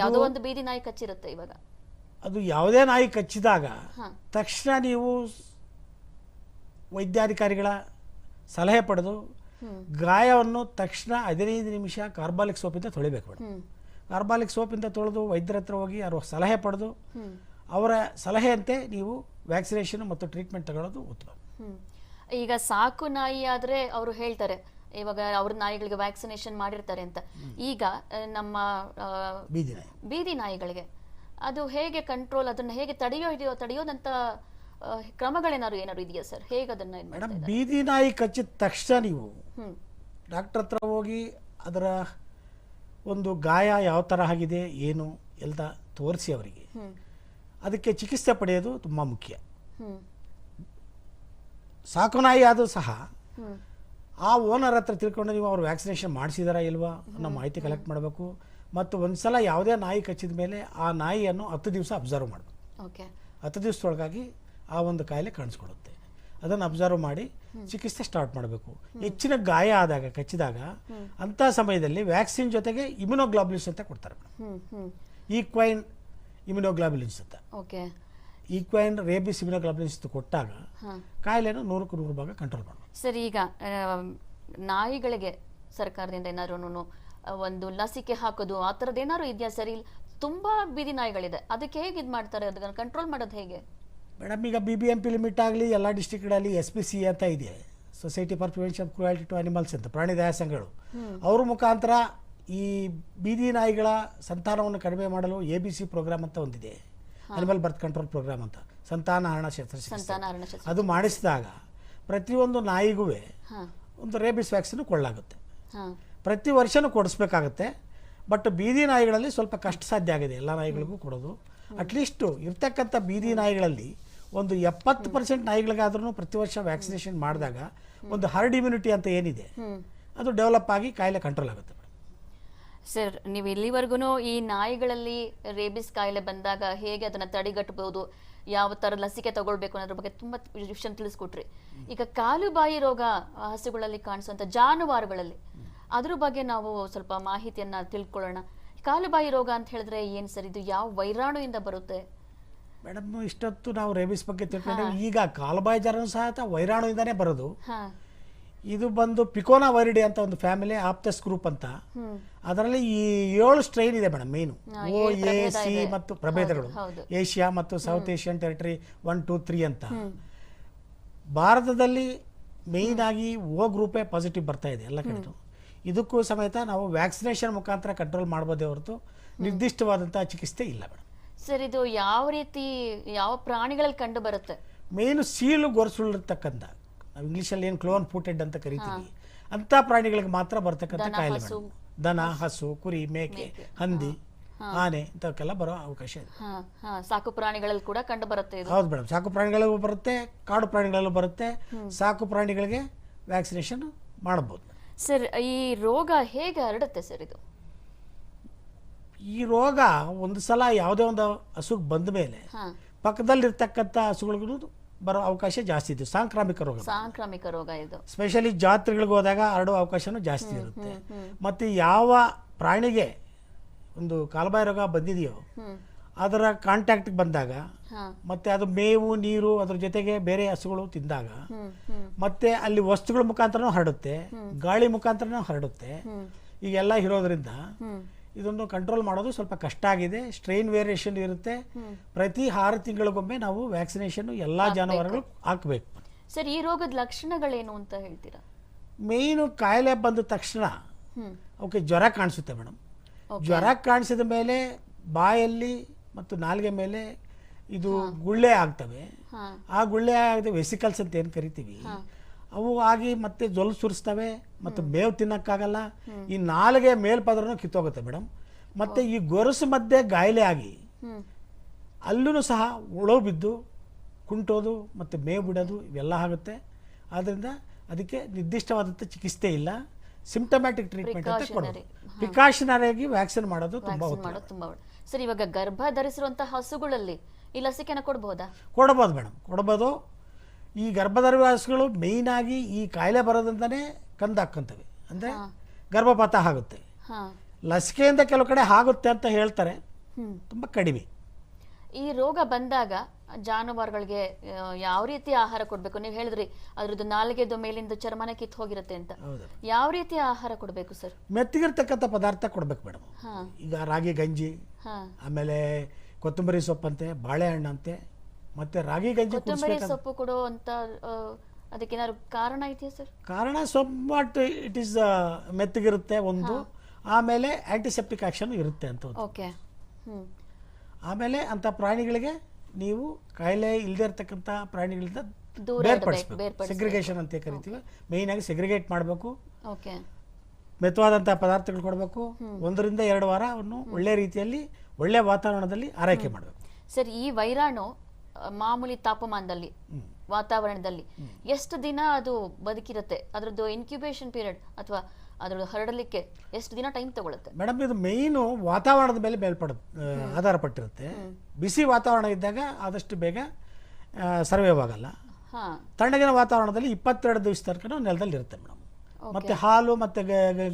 ಯಾವುದೋ ಒಂದು ಬೀದಿ ನಾಯಿ ಕಚ್ಚಿರುತ್ತೆ ಇವಾಗ. ಅದು ಯಾವುದೇ ನಾಯಿ ಕಚ್ಚಿದಾಗ ತಕ್ಷಣ ನೀವು ವೈದ್ಯಾಧಿಕಾರಿಗಳ ಸಲಹೆ ಪಡೆದು ಗಾಯವನ್ನು ತಕ್ಷಣ ಹದಿನೈದು ನಿಮಿಷ ಕಾರ್ಬಾಲಿಕ್ ಸೋಪಿಂದ ತೊಳಿಬೇಕು ಮೇಡಮ್. ಕಾರ್ಬಾಲಿಕ್ ಸೋಪಿಂದ ತೊಳೆದು ವೈದ್ಯರ ಹತ್ರ ಹೋಗಿ ಅವ್ರ ಸಲಹೆ ಪಡೆದು ಅವರ ಸಲಹೆಯಂತೆ ನೀವು ವ್ಯಾಕ್ಸಿನೇಷನ್ ಮತ್ತು ಟ್ರೀಟ್ಮೆಂಟ್ ತಗೊಳ್ಳೋದು ಉತ್ತಮ. ಈಗ ಸಾಕು ನಾಯಿ ಆದರೆ ಅವರು ಹೇಳ್ತಾರೆ ಇವಾಗ ಅವ್ರ ನಾಯಿಗಳಿಗೆ ವ್ಯಾಕ್ಸಿನೇಷನ್ ಮಾಡಿರ್ತಾರೆ ಅಂತ. ಈಗ ನಮ್ಮ ಬೀದಿ ಬೀದಿ ನಾಯಿಗಳಿಗೆ ಅದು ಹೇಗೆ ಕಂಟ್ರೋಲ್ ಅದನ್ನ ಹೇಗೆ ತಡೆಯೋ ಇದೆಯೋ ತಡೆಯೋದಂತ ಕ್ರಮಗಳೇನಾದ್ರು ಏನಾದ್ರು ಇದೆಯಾ ಸರ್? ಹೇಗೆ ಅದನ್ನ ಮೇಡಮ್ ಬೀದಿ ನಾಯಿ ಕಚ್ಚಿದ ತಕ್ಷಣ ನೀವು ಡಾಕ್ಟರ್ ಹತ್ರ ಹೋಗಿ ಅದರ ಒಂದು ಗಾಯ ಯಾವ ಥರ ಆಗಿದೆ ಏನು ಎಲ್ಲ ತೋರಿಸಿ ಅವರಿಗೆ. ಅದಕ್ಕೆ ಚಿಕಿತ್ಸೆ ಪಡೆಯೋದು ತುಂಬ ಮುಖ್ಯ. ಸಾಕು ನಾಯಿ ಆದರೂ ಸಹ ಆ ಓನರ್ ಹತ್ರ ತಿಳ್ಕೊಂಡು ನೀವು ಅವ್ರು ವ್ಯಾಕ್ಸಿನೇಷನ್ ಮಾಡಿಸಿದಾರಾ ಇಲ್ವಾ ಅನ್ನೋ ಮಾಹಿತಿ ಕಲೆಕ್ಟ್ ಮಾಡಬೇಕು. ಮತ್ತು ಒಂದು ಸಲ ಯಾವುದೇ ನಾಯಿ ಕಚ್ಚಿದ ಮೇಲೆ ಆ ನಾಯಿಯನ್ನು ಹತ್ತು ದಿವಸ ಅಬ್ಸರ್ವ್ ಮಾಡಬೇಕು. ಓಕೆ. ಹತ್ತು ದಿವಸದೊಳಗಾಗಿ ಆ ಒಂದು ಕಾಯಿಲೆ ಕಾಣಿಸ್ಕೊಡುತ್ತೆ. ಅದನ್ನು ಅಬ್ಸರ್ವ್ ಮಾಡಿ ಚಿಕಿತ್ಸೆ ಸ್ಟಾರ್ಟ್ ಮಾಡಬೇಕು. ಹೆಚ್ಚಿನ ಗಾಯ ಆದಾಗ ಕಚ್ಚಿದಾಗ ಅಂಥ ಸಮಯದಲ್ಲಿ ವ್ಯಾಕ್ಸಿನ್ ಜೊತೆಗೆ ಇಮ್ಯುನೋಗ್ಲಾಬ್ಲಿನ್ಸ್ ಅಂತ ಕೊಡ್ತಾರೆ ಮೇಡಮ್. ಈಕ್ವೈನ್ ಇಮ್ಯುನೋಗ್ಲಾಬ್ಲಿನ್ಸ್ ಅಂತ. ಓಕೆ. ಈಕ್ವೈನ್ ರೇಬಿಸ್ ಇಮ್ಯುನೋಗ್ಲಾಬ್ಲಿನ್ಸ್ ಕೊಟ್ಟಾಗ ಕಾಯಿಲೆನ ನೂರಕ್ಕೆ ನೂರು ಭಾಗ ಕಂಟ್ರೋಲ್ ಮಾಡಬೇಕು ಸರ್ ಈಗ ನಾಯಿಗಳಿಗೆ ಸರ್ಕಾರದಿಂದ ಏನಾದ್ರು ಒಂದು ಲಸಿಕೆ ಹಾಕೋದು ಆ ಥರದ್ದು ಏನಾದ್ರು ಇದೆಯಾ ಸರಿ? ಇಲ್ಲಿ ತುಂಬಾ ಬೀದಿ ನಾಯಿಗಳಿದೆ. ಅದಕ್ಕೆ ಹೇಗೆ ಇದು ಮಾಡ್ತಾರೆ? ಅದನ್ನು ಕಂಟ್ರೋಲ್ ಮಾಡೋದು ಹೇಗೆ? ಮೇಡಮ್ ಈಗ B B M P limit ಆಗಲಿ ಎಲ್ಲ ಡಿಸ್ಟಿಕ್ಗಳಲ್ಲಿ ಎಸ್ ಪಿ ಸಿ ಅಂತ ಇದೆ. Society for prevention cruelty to animals ಅಂತ ಪ್ರಾಣಿ ದಯಾ ಸಂಘಗಳು. ಅವ್ರ ಮುಖಾಂತರ ಈ ಬೀದಿ ನಾಯಿಗಳ ಸಂತಾನವನ್ನು ಕಡಿಮೆ ಮಾಡಲು ಎ ಬಿ ಸಿ ಪ್ರೋಗ್ರಾಮ್ ಅಂತ ಒಂದಿದೆ. ಅನಿಮಲ್ ಬರ್ತ್ ಕಂಟ್ರೋಲ್ ಪ್ರೋಗ್ರಾಮ್ ಅಂತ. ಸಂತಾನಹರಣ ಶಸ್ತ್ರಚಿಕಿತ್ಸೆ ಸಂತಾನಹರಣ ಶಸ್ತ್ರ ಅದು ಮಾಡಿಸಿದಾಗ ಪ್ರತಿಯೊಂದು ನಾಯಿಗೂ ಒಂದು ರೇಬಿಸ್ ವ್ಯಾಕ್ಸಿನ್ ಕೊಳ್ಳಾಗುತ್ತೆ ಪ್ರತಿ ವರ್ಷನೂ ಕೊಡಿಸ್ಬೇಕಾಗತ್ತೆ. ಬಟ್ ಬೀದಿ ನಾಯಿಗಳಲ್ಲಿ ಸ್ವಲ್ಪ ಕಷ್ಟ ಸಾಧ್ಯ ಆಗಿದೆ. ಎಲ್ಲ ನಾಯಿಗಳಿಗೂ ಕೊಡೋದು. ಅಟ್ಲೀಸ್ಟು ಇರ್ತಕ್ಕಂಥ ಬೀದಿ ನಾಯಿಗಳಲ್ಲಿ ಒಂದು ಎಪ್ಪತ್ತು ಪರ್ಸೆಂಟ್ ನಾಯಿಗಳಿಗಾದ್ರೂ ಪ್ರತಿ ವರ್ಷ ವ್ಯಾಕ್ಸಿನೇಷನ್ ಮಾಡಿದಾಗ ಒಂದು ಹರ್ಡ್ ಇಮ್ಯುನಿಟಿ ಅಂತ ಏನಿದೆ ಅದು ಡೆವಲಪ್ ಆಗಿ ಕಾಯಿಲೆ ಕಂಟ್ರೋಲ್ ಆಗುತ್ತೆ ಸರ್ ನೀವು ಇಲ್ಲಿವರೆಗೂ ಈ ನಾಯಿಗಳಲ್ಲಿ ರೇಬಿಸ್ ಕಾಯಿಲೆ ಬಂದಾಗ ಹೇಗೆ ಅದನ್ನ ತಡೆಗಟ್ಟಬಹುದು? ಯಾವ ತರ ಲಸಿಕೆ ತಗೊಳ್ಬೇಕು ಅನ್ನೋದ್ರ ಬಗ್ಗೆ ತುಂಬಾ ವಿಷಯ ತಿಳಿಸ್ಕೊಟ್ರಿ. ಈಗ ಕಾಲು ಬಾಯಿ ರೋಗ ಹಸುಗಳಲ್ಲಿ ಕಾಣಿಸುವಂತ ಜಾನುವಾರುಗಳಲ್ಲಿ ಅದ್ರ ಬಗ್ಗೆ ನಾವು ಸ್ವಲ್ಪ ಮಾಹಿತಿಯನ್ನ ತಿಳ್ಕೊಳ್ಳೋಣ. ಕಾಲುಬಾಯಿ ರೋಗ ಅಂತ ಹೇಳಿದ್ರೆ ಏನ್ ಸರ್? ಇದು ಯಾವ ಇಂದ ಬರುತ್ತೆ? ಮೇಡಮ್ ಇಷ್ಟೊತ್ತು ನಾವು ರೇಬಿಸ್ ಬಗ್ಗೆ ತಿಳ್ಕೊಂಡ್ರೆ ಈಗ ಕಾಲುಬಾಯಿ ಜ್ವರ ಸಹ ವೈರಾಣುವಿಂದಾನೇ ಬರೋದು. ಇದು ಬಂದು ಪಿಕೋನಾ ವೈರಿಡಿ ಅಂತ ಒಂದು ಫ್ಯಾಮಿಲಿ ಆಪ್ತಸ್ ಗ್ರೂಪ್ ಅಂತ. ಅದರಲ್ಲಿ ಈ ಏಳು ಸ್ಟ್ರೈನ್ ಇದೆ madam main O A C ಮತ್ತು ಪ್ರಭೇದಗಳು. ಏಷ್ಯಾ ಮತ್ತು south Asian territory one two three ಅಂತ. ಭಾರತದಲ್ಲಿ ಮೇನ್ ಆಗಿ ಓ ಗ್ರೂಪೇ ಪಾಸಿಟಿವ್ ಬರ್ತಾ ಇದೆ ಎಲ್ಲ ಕಡೆ ಇದಕ್ಕೂ ಸಮೇತ ನಾವು ವ್ಯಾಕ್ಸಿನೇಷನ್ ಮುಖಾಂತರ ಕಂಟ್ರೋಲ್ ಮಾಡ್ಬೋದೇ ಹೊರತು ನಿರ್ದಿಷ್ಟವಾದಂಥ ಚಿಕಿತ್ಸೆ ಇಲ್ಲ ಮೇಡಮ್. ಸರ್ ಇದು ಯಾವ ರೀತಿ ಯಾವ ಪ್ರಾಣಿಗಳಲ್ಲಿ ಕಂಡು ಬರುತ್ತೆ? ಮೇನು ಸೀಳು ಗೊರಸುಳಿರ್ತಕ್ಕಂಥ ನಾವು ಇಂಗ್ಲೀಷಲ್ಲಿ ಏನು ಕ್ಲೋನ್ ಫೂಟೆಡ್ ಅಂತ ಕರಿತೀವಿ. ಅಂಥ ಪ್ರಾಣಿಗಳಿಗೆ ಮಾತ್ರ ಬರ್ತಕ್ಕಂಥ ಕಾಯಿಲೆಗಳು. ಕಾಯಿಲೆ ದನ ಹಸು ಕುರಿ ಮೇಕೆ ಹಂದಿ ಆನೆ ಇಂಥವಕ್ಕೆಲ್ಲ ಬರೋ ಅವಕಾಶ ಇದೆ. ಸಾಕು ಪ್ರಾಣಿಗಳಲ್ಲಿ ಕೂಡ ಕಂಡು ಬರುತ್ತೆ ಹೌದು ಮೇಡಮ್. ಸಾಕು ಪ್ರಾಣಿಗಳಲ್ಲೂ ಬರುತ್ತೆ ಕಾಡು ಪ್ರಾಣಿಗಳಲ್ಲೂ ಬರುತ್ತೆ. ಸಾಕು ಪ್ರಾಣಿಗಳಿಗೆ ವ್ಯಾಕ್ಸಿನೇಷನ್ ಮಾಡಬಹುದು ಸರ್ ಈ ರೋಗ ಹೇಗೆ ಹರಡುತ್ತೆ ಸರ್ ಇದು? ಈ ರೋಗ ಒಂದು ಸಲ ಯಾವುದೇ ಒಂದು ಹಸುಗೆ ಬಂದ ಮೇಲೆ ಪಕ್ಕದಲ್ಲಿರ್ತಕ್ಕಂಥ ಹಸುಗಳಿಗೂ ಬರೋ ಅವಕಾಶ ಜಾಸ್ತಿ ಇದೆ ಸಾಂಕ್ರಾಮಿಕ ರೋಗ ಸಾಂಕ್ರಾಮಿಕ ರೋಗ ಇದು. ಸ್ಪೆಷಲಿ ಜಾತ್ರೆಗಳಿಗೆ ಹೋದಾಗ ಹರಡುವ ಅವಕಾಶನೂ ಜಾಸ್ತಿ ಇರುತ್ತೆ. ಮತ್ತು ಯಾವ ಪ್ರಾಣಿಗೆ ಒಂದು ಕಾಲುಬಾಯಿ ರೋಗ ಬಂದಿದೆಯೋ ಅದರ ಕಾಂಟ್ಯಾಕ್ಟ್ಗೆ ಬಂದಾಗ ಮತ್ತೆ ಅದು ಮೇವು ನೀರು ಅದ್ರ ಜೊತೆಗೆ ಬೇರೆ ಹಸುಗಳು ತಿಂದಾಗ ಮತ್ತೆ ಅಲ್ಲಿ ವಸ್ತುಗಳ ಮುಖಾಂತರನೂ ಹರಡುತ್ತೆ ಗಾಳಿ ಮುಖಾಂತರನೂ ಹರಡುತ್ತೆ. ಈಗೆಲ್ಲ ಇರೋದ್ರಿಂದ ಇದನ್ನು ಕಂಟ್ರೋಲ್ ಮಾಡೋದು ಸ್ವಲ್ಪ ಕಷ್ಟ ಆಗಿದೆ. ಸ್ಟ್ರೈನ್ ವೇರಿಯೇಷನ್ ಇರುತ್ತೆ. ಪ್ರತಿ ಆರು ತಿಂಗಳಿಗೊಮ್ಮೆ ನಾವು ವ್ಯಾಕ್ಸಿನೇಷನ್ ಎಲ್ಲ ಜಾನುವಾರುಗಳು ಹಾಕಬೇಕು. ಸರ್ ಈ ರೋಗದ ಲಕ್ಷಣಗಳೇನು ಅಂತ ಹೇಳ್ತೀರಾ? ಮೇಯ್ನು ಕಾಯಿಲೆ ಬಂದ ತಕ್ಷಣ ಅವಕ್ಕೆ ಜ್ವರ ಕಾಣಿಸುತ್ತೆ ಮೇಡಮ್. ಜ್ವರ ಕಾಣಿಸಿದ ಮೇಲೆ ಬಾಯಲ್ಲಿ ಮತ್ತು ನಾಲ್ಗೆ ಮೇಲೆ ಇದು ಗುಳ್ಳೆ ಆಗ್ತವೆ. ಆ ಗುಳ್ಳೆ ಆಗದೆ ವೆಸಿಕಲ್ಸ್ ಅಂತ ಏನು ಕರಿತೀವಿ? ಅವು ಆಗಿ ಮತ್ತೆ ಜೊಲ್ ಸುರಿಸ್ತವೆ ಮತ್ತು ಮೇವು ತಿನ್ನೋಕ್ಕಾಗಲ್ಲ. ಈ ನಾಲಿಗೆ ಮೇಲ್ಪದ್ರೂ ಕಿತ್ತೋಗುತ್ತೆ ಮೇಡಮ್. ಮತ್ತೆ ಈ ಗೊರಸು ಮಧ್ಯೆ ಗಾಯಲೆ ಆಗಿ ಅಲ್ಲೂ ಸಹ ಉಳೋ ಬಿದ್ದು ಕುಂಟೋದು ಮತ್ತು ಮೇವು ಬಿಡೋದು ಇವೆಲ್ಲ ಆಗುತ್ತೆ. ಆದ್ದರಿಂದ ಅದಕ್ಕೆ ನಿರ್ದಿಷ್ಟವಾದಂಥ ಚಿಕಿತ್ಸೆ ಇಲ್ಲ. ಸಿಂಪ್ಟಮ್ಯಾಟಿಕ್ ಟ್ರೀಟ್ಮೆಂಟ್ ಅಂತ ಕೊಡೋದು. ಪ್ರಿಕಾಷನರಿಯಾಗಿ ವ್ಯಾಕ್ಸಿನ್ ಮಾಡೋದು ತುಂಬ ಸರಿ ತುಂಬಾ ಸರ್ ಇವಾಗ ಗರ್ಭ ಧರಿಸಿರುವಂತಹ ಹಸುಗಳಲ್ಲಿ ಈ ಲಸಿಕೆನ ಕೊಡಬಹುದಾ ಕೊಡ್ಬೋದು ಮೇಡಮ್. ಕೊಡ್ಬೋದು. ಈ ಗರ್ಭಧರ್ವಾಸಗಳು ಮೇಯ್ನ್ ಆಗಿ ಈ ಕಾಯಿಲೆ ಬರೋದ್ರಿಂದನೇ ಕಂದಾಕ್ಕಂತವೆ ಅಂದರೆ ಗರ್ಭಪಾತ ಆಗುತ್ತೆ. ಹಾ. ಲಸಿಕೆಯಿಂದ ಕೆಲವು ಕಡೆ ಆಗುತ್ತೆ ಅಂತ ಹೇಳ್ತಾರೆ. ತುಂಬಾ ಕಡಿಮೆ. ಈ ರೋಗ ಬಂದಾಗ ಜಾನುವಾರುಗಳಿಗೆ ಯಾವ ರೀತಿ ಆಹಾರ ಕೊಡಬೇಕು? ನೀವು ಹೇಳಿದ್ರಿ ಅದ್ರದ್ದು ನಾಲಿಗೆದು ಮೇಲಿಂದ ಚರ್ಮನ ಕಿತ್ತು ಹೋಗಿರುತ್ತೆ ಅಂತ. ಯಾವ ರೀತಿ ಆಹಾರ ಕೊಡಬೇಕು ಸರ್? ಮೆತ್ತಗಿರ್ತಕ್ಕಂಥ ಪದಾರ್ಥ ಕೊಡಬೇಕು ಮೇಡಮ್. ಹಾ. ಈಗ ರಾಗಿ ಗಂಜಿ ಹಾ. ಆಮೇಲೆ ಕೊತ್ತಂಬರಿ ಸೊಪ್ಪಂತೆ ಬಾಳೆಹಣ್ಣಂತೆ ಮತ್ತೆ ರಾಗಿ ಗಂಜಿ ಕೊತ್ತಂಬರಿ ಸೊಪ್ಪು ಕೊಡೋ ಅಂತ ಅದಕ್ಕೇನಾದ್ರು ಕಾರಣ ಇದೆಯಾ ಸರ್? ಕಾರಣ ಸೊಮ್ಮಟ್ ಇಟ್ ಈಸ್ ಮೆತ್ತಗಿರುತ್ತೆ ಒಂದು. ಆಮೇಲೆ ಆಂಟಿಸೆಪ್ಟಿಕ್ ಆಕ್ಷನ್ ಇರುತ್ತೆ ಅಂತ ಒಂದು. ಓಕೆ. ಹ್ಮ್. ಆಮೇಲೆ ಅಂಥ ಪ್ರಾಣಿಗಳಿಗೆ ನೀವು ಕಾಯಿಲೆ ಇಲ್ಲದೆ ಇರ್ತಕ್ಕಂಥ ಪ್ರಾಣಿಗಳಿಂದ ದೂರ ಇಡ್ಬೇಕು, ಬೇರ್ಪಡಿಸ್ಬೇಕು. ಬೇರ್ಪಡಿಸ್ಬೇಕು. ಸೆಗ್ರಿಗೇಷನ್ ಅಂತ ಕರಿತೀವಿ. ಮೇಯ್ನ್ ಆಗಿ ಸೆಗ್ರಿಗೇಟ್ ಮಾಡಬೇಕು. ಓಕೆ. ಮೆತ್ತವಾದಂಥ ಪದಾರ್ಥಗಳು ಕೊಡಬೇಕು. ಒಂದರಿಂದ ಎರಡು ವಾರ ಅವನ್ನು ಒಳ್ಳೆ ರೀತಿಯಲ್ಲಿ ಒಳ್ಳೆ ವಾತಾವರಣದಲ್ಲಿ ಆರೈಕೆ ಮಾಡಬೇಕು. ಸರ್ ಈ ವೈರಾಣು ಮಾಮೂಲಿ ತಾಪಮಾನದಲ್ಲಿ ವಾತಾವರಣದಲ್ಲಿ ಎಷ್ಟು ದಿನ ಅದು ಬದುಕಿರುತ್ತೆ? ಅದರದ್ದು ಇನ್ಕ್ಯುಬೇಷನ್ ಪೀರಿಯಡ್ ಅಥವಾ ಅದ್ರದ್ದು ಹರಡಲಿಕ್ಕೆ ಎಷ್ಟು ದಿನ ಟೈಮ್ ತಗೊಳುತ್ತೆ? ಮೇಡಮ್ ಇದು ಮೇಯ್ನು ವಾತಾವರಣದ ಮೇಲೆ ಮೇಲ್ಪಡ ಆಧಾರ ಪಟ್ಟಿರುತ್ತೆ ಬಿಸಿ ವಾತಾವರಣ ಇದ್ದಾಗ ಆದಷ್ಟು ಬೇಗ ಸರ್ವೇವ್ ಆಗಲ್ಲ. ಹಾ. ತಣ್ಣಗಿನ ವಾತಾವರಣದಲ್ಲಿ ಇಪ್ಪತ್ತೆರಡು ದಿವಸ ತನಕ ನೆಲದಲ್ಲಿ ಇರುತ್ತೆ ಮೇಡಮ್ ಮತ್ತೆ ಹಾಲು ಮತ್ತೆ ಗ- ಗ-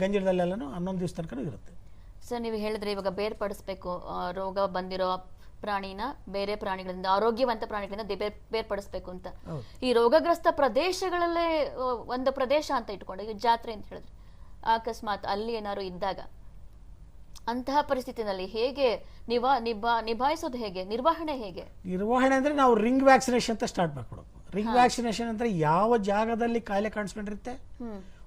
ಹನ್ನೊಂದು ದಿವಸ ತನಕ ಇರುತ್ತೆ. ಸರ್ ನೀವು ಹೇಳಿದ್ರೆ ಇವಾಗ ಬೇರ್ಪಡಿಸ್ಬೇಕು ರೋಗ ಬಂದಿರೋ ಪ್ರಾಣಿನ ಬೇರೆ ಪ್ರಾಣಿಗಳಿಂದ ಆರೋಗ್ಯವಂತ ಪ್ರಾಣಿಗಳಿಂದ ಬೇರ್ಪಡಿಸ್ಬೇಕು ಅಂತ. ಈ ರೋಗಗ್ರಸ್ತ ಪ್ರದೇಶಗಳಲ್ಲೇ ಒಂದು ಪ್ರದೇಶ ಅಂತ ಇಟ್ಕೊಂಡು ಈಗ ಜಾತ್ರೆ ಅಂತ ಹೇಳಿದ್ರೆ ಅಕಸ್ಮಾತ್ ಅಲ್ಲಿ ಏನಾದ್ರು ಇದ್ದಾಗ ಅಂತಹ ಪರಿಸ್ಥಿತಿನಲ್ಲಿ ಹೇಗೆ ನಿಭಾ ನಿಭಾ ನಿಭಾಯಿಸೋದು ಹೇಗೆ? ನಿರ್ವಹಣೆ ಹೇಗೆ? ನಿರ್ವಹಣೆ ಅಂದ್ರೆ ನಾವು ರಿಂಗ್ ವ್ಯಾಕ್ಸಿನೇಷನ್ ಅಂತ ಸ್ಟಾರ್ಟ್ ಮಾಡ್ಕೊಡೋದು. ರಿಂಗ್ ವ್ಯಾಕ್ಸಿನೇಷನ್ ಅಂದ್ರೆ ಯಾವ ಜಾಗದಲ್ಲಿ ಕಾಯಿಲೆ ಕಾಣಿಸ್ಕೊಂಡಿರುತ್ತೆ?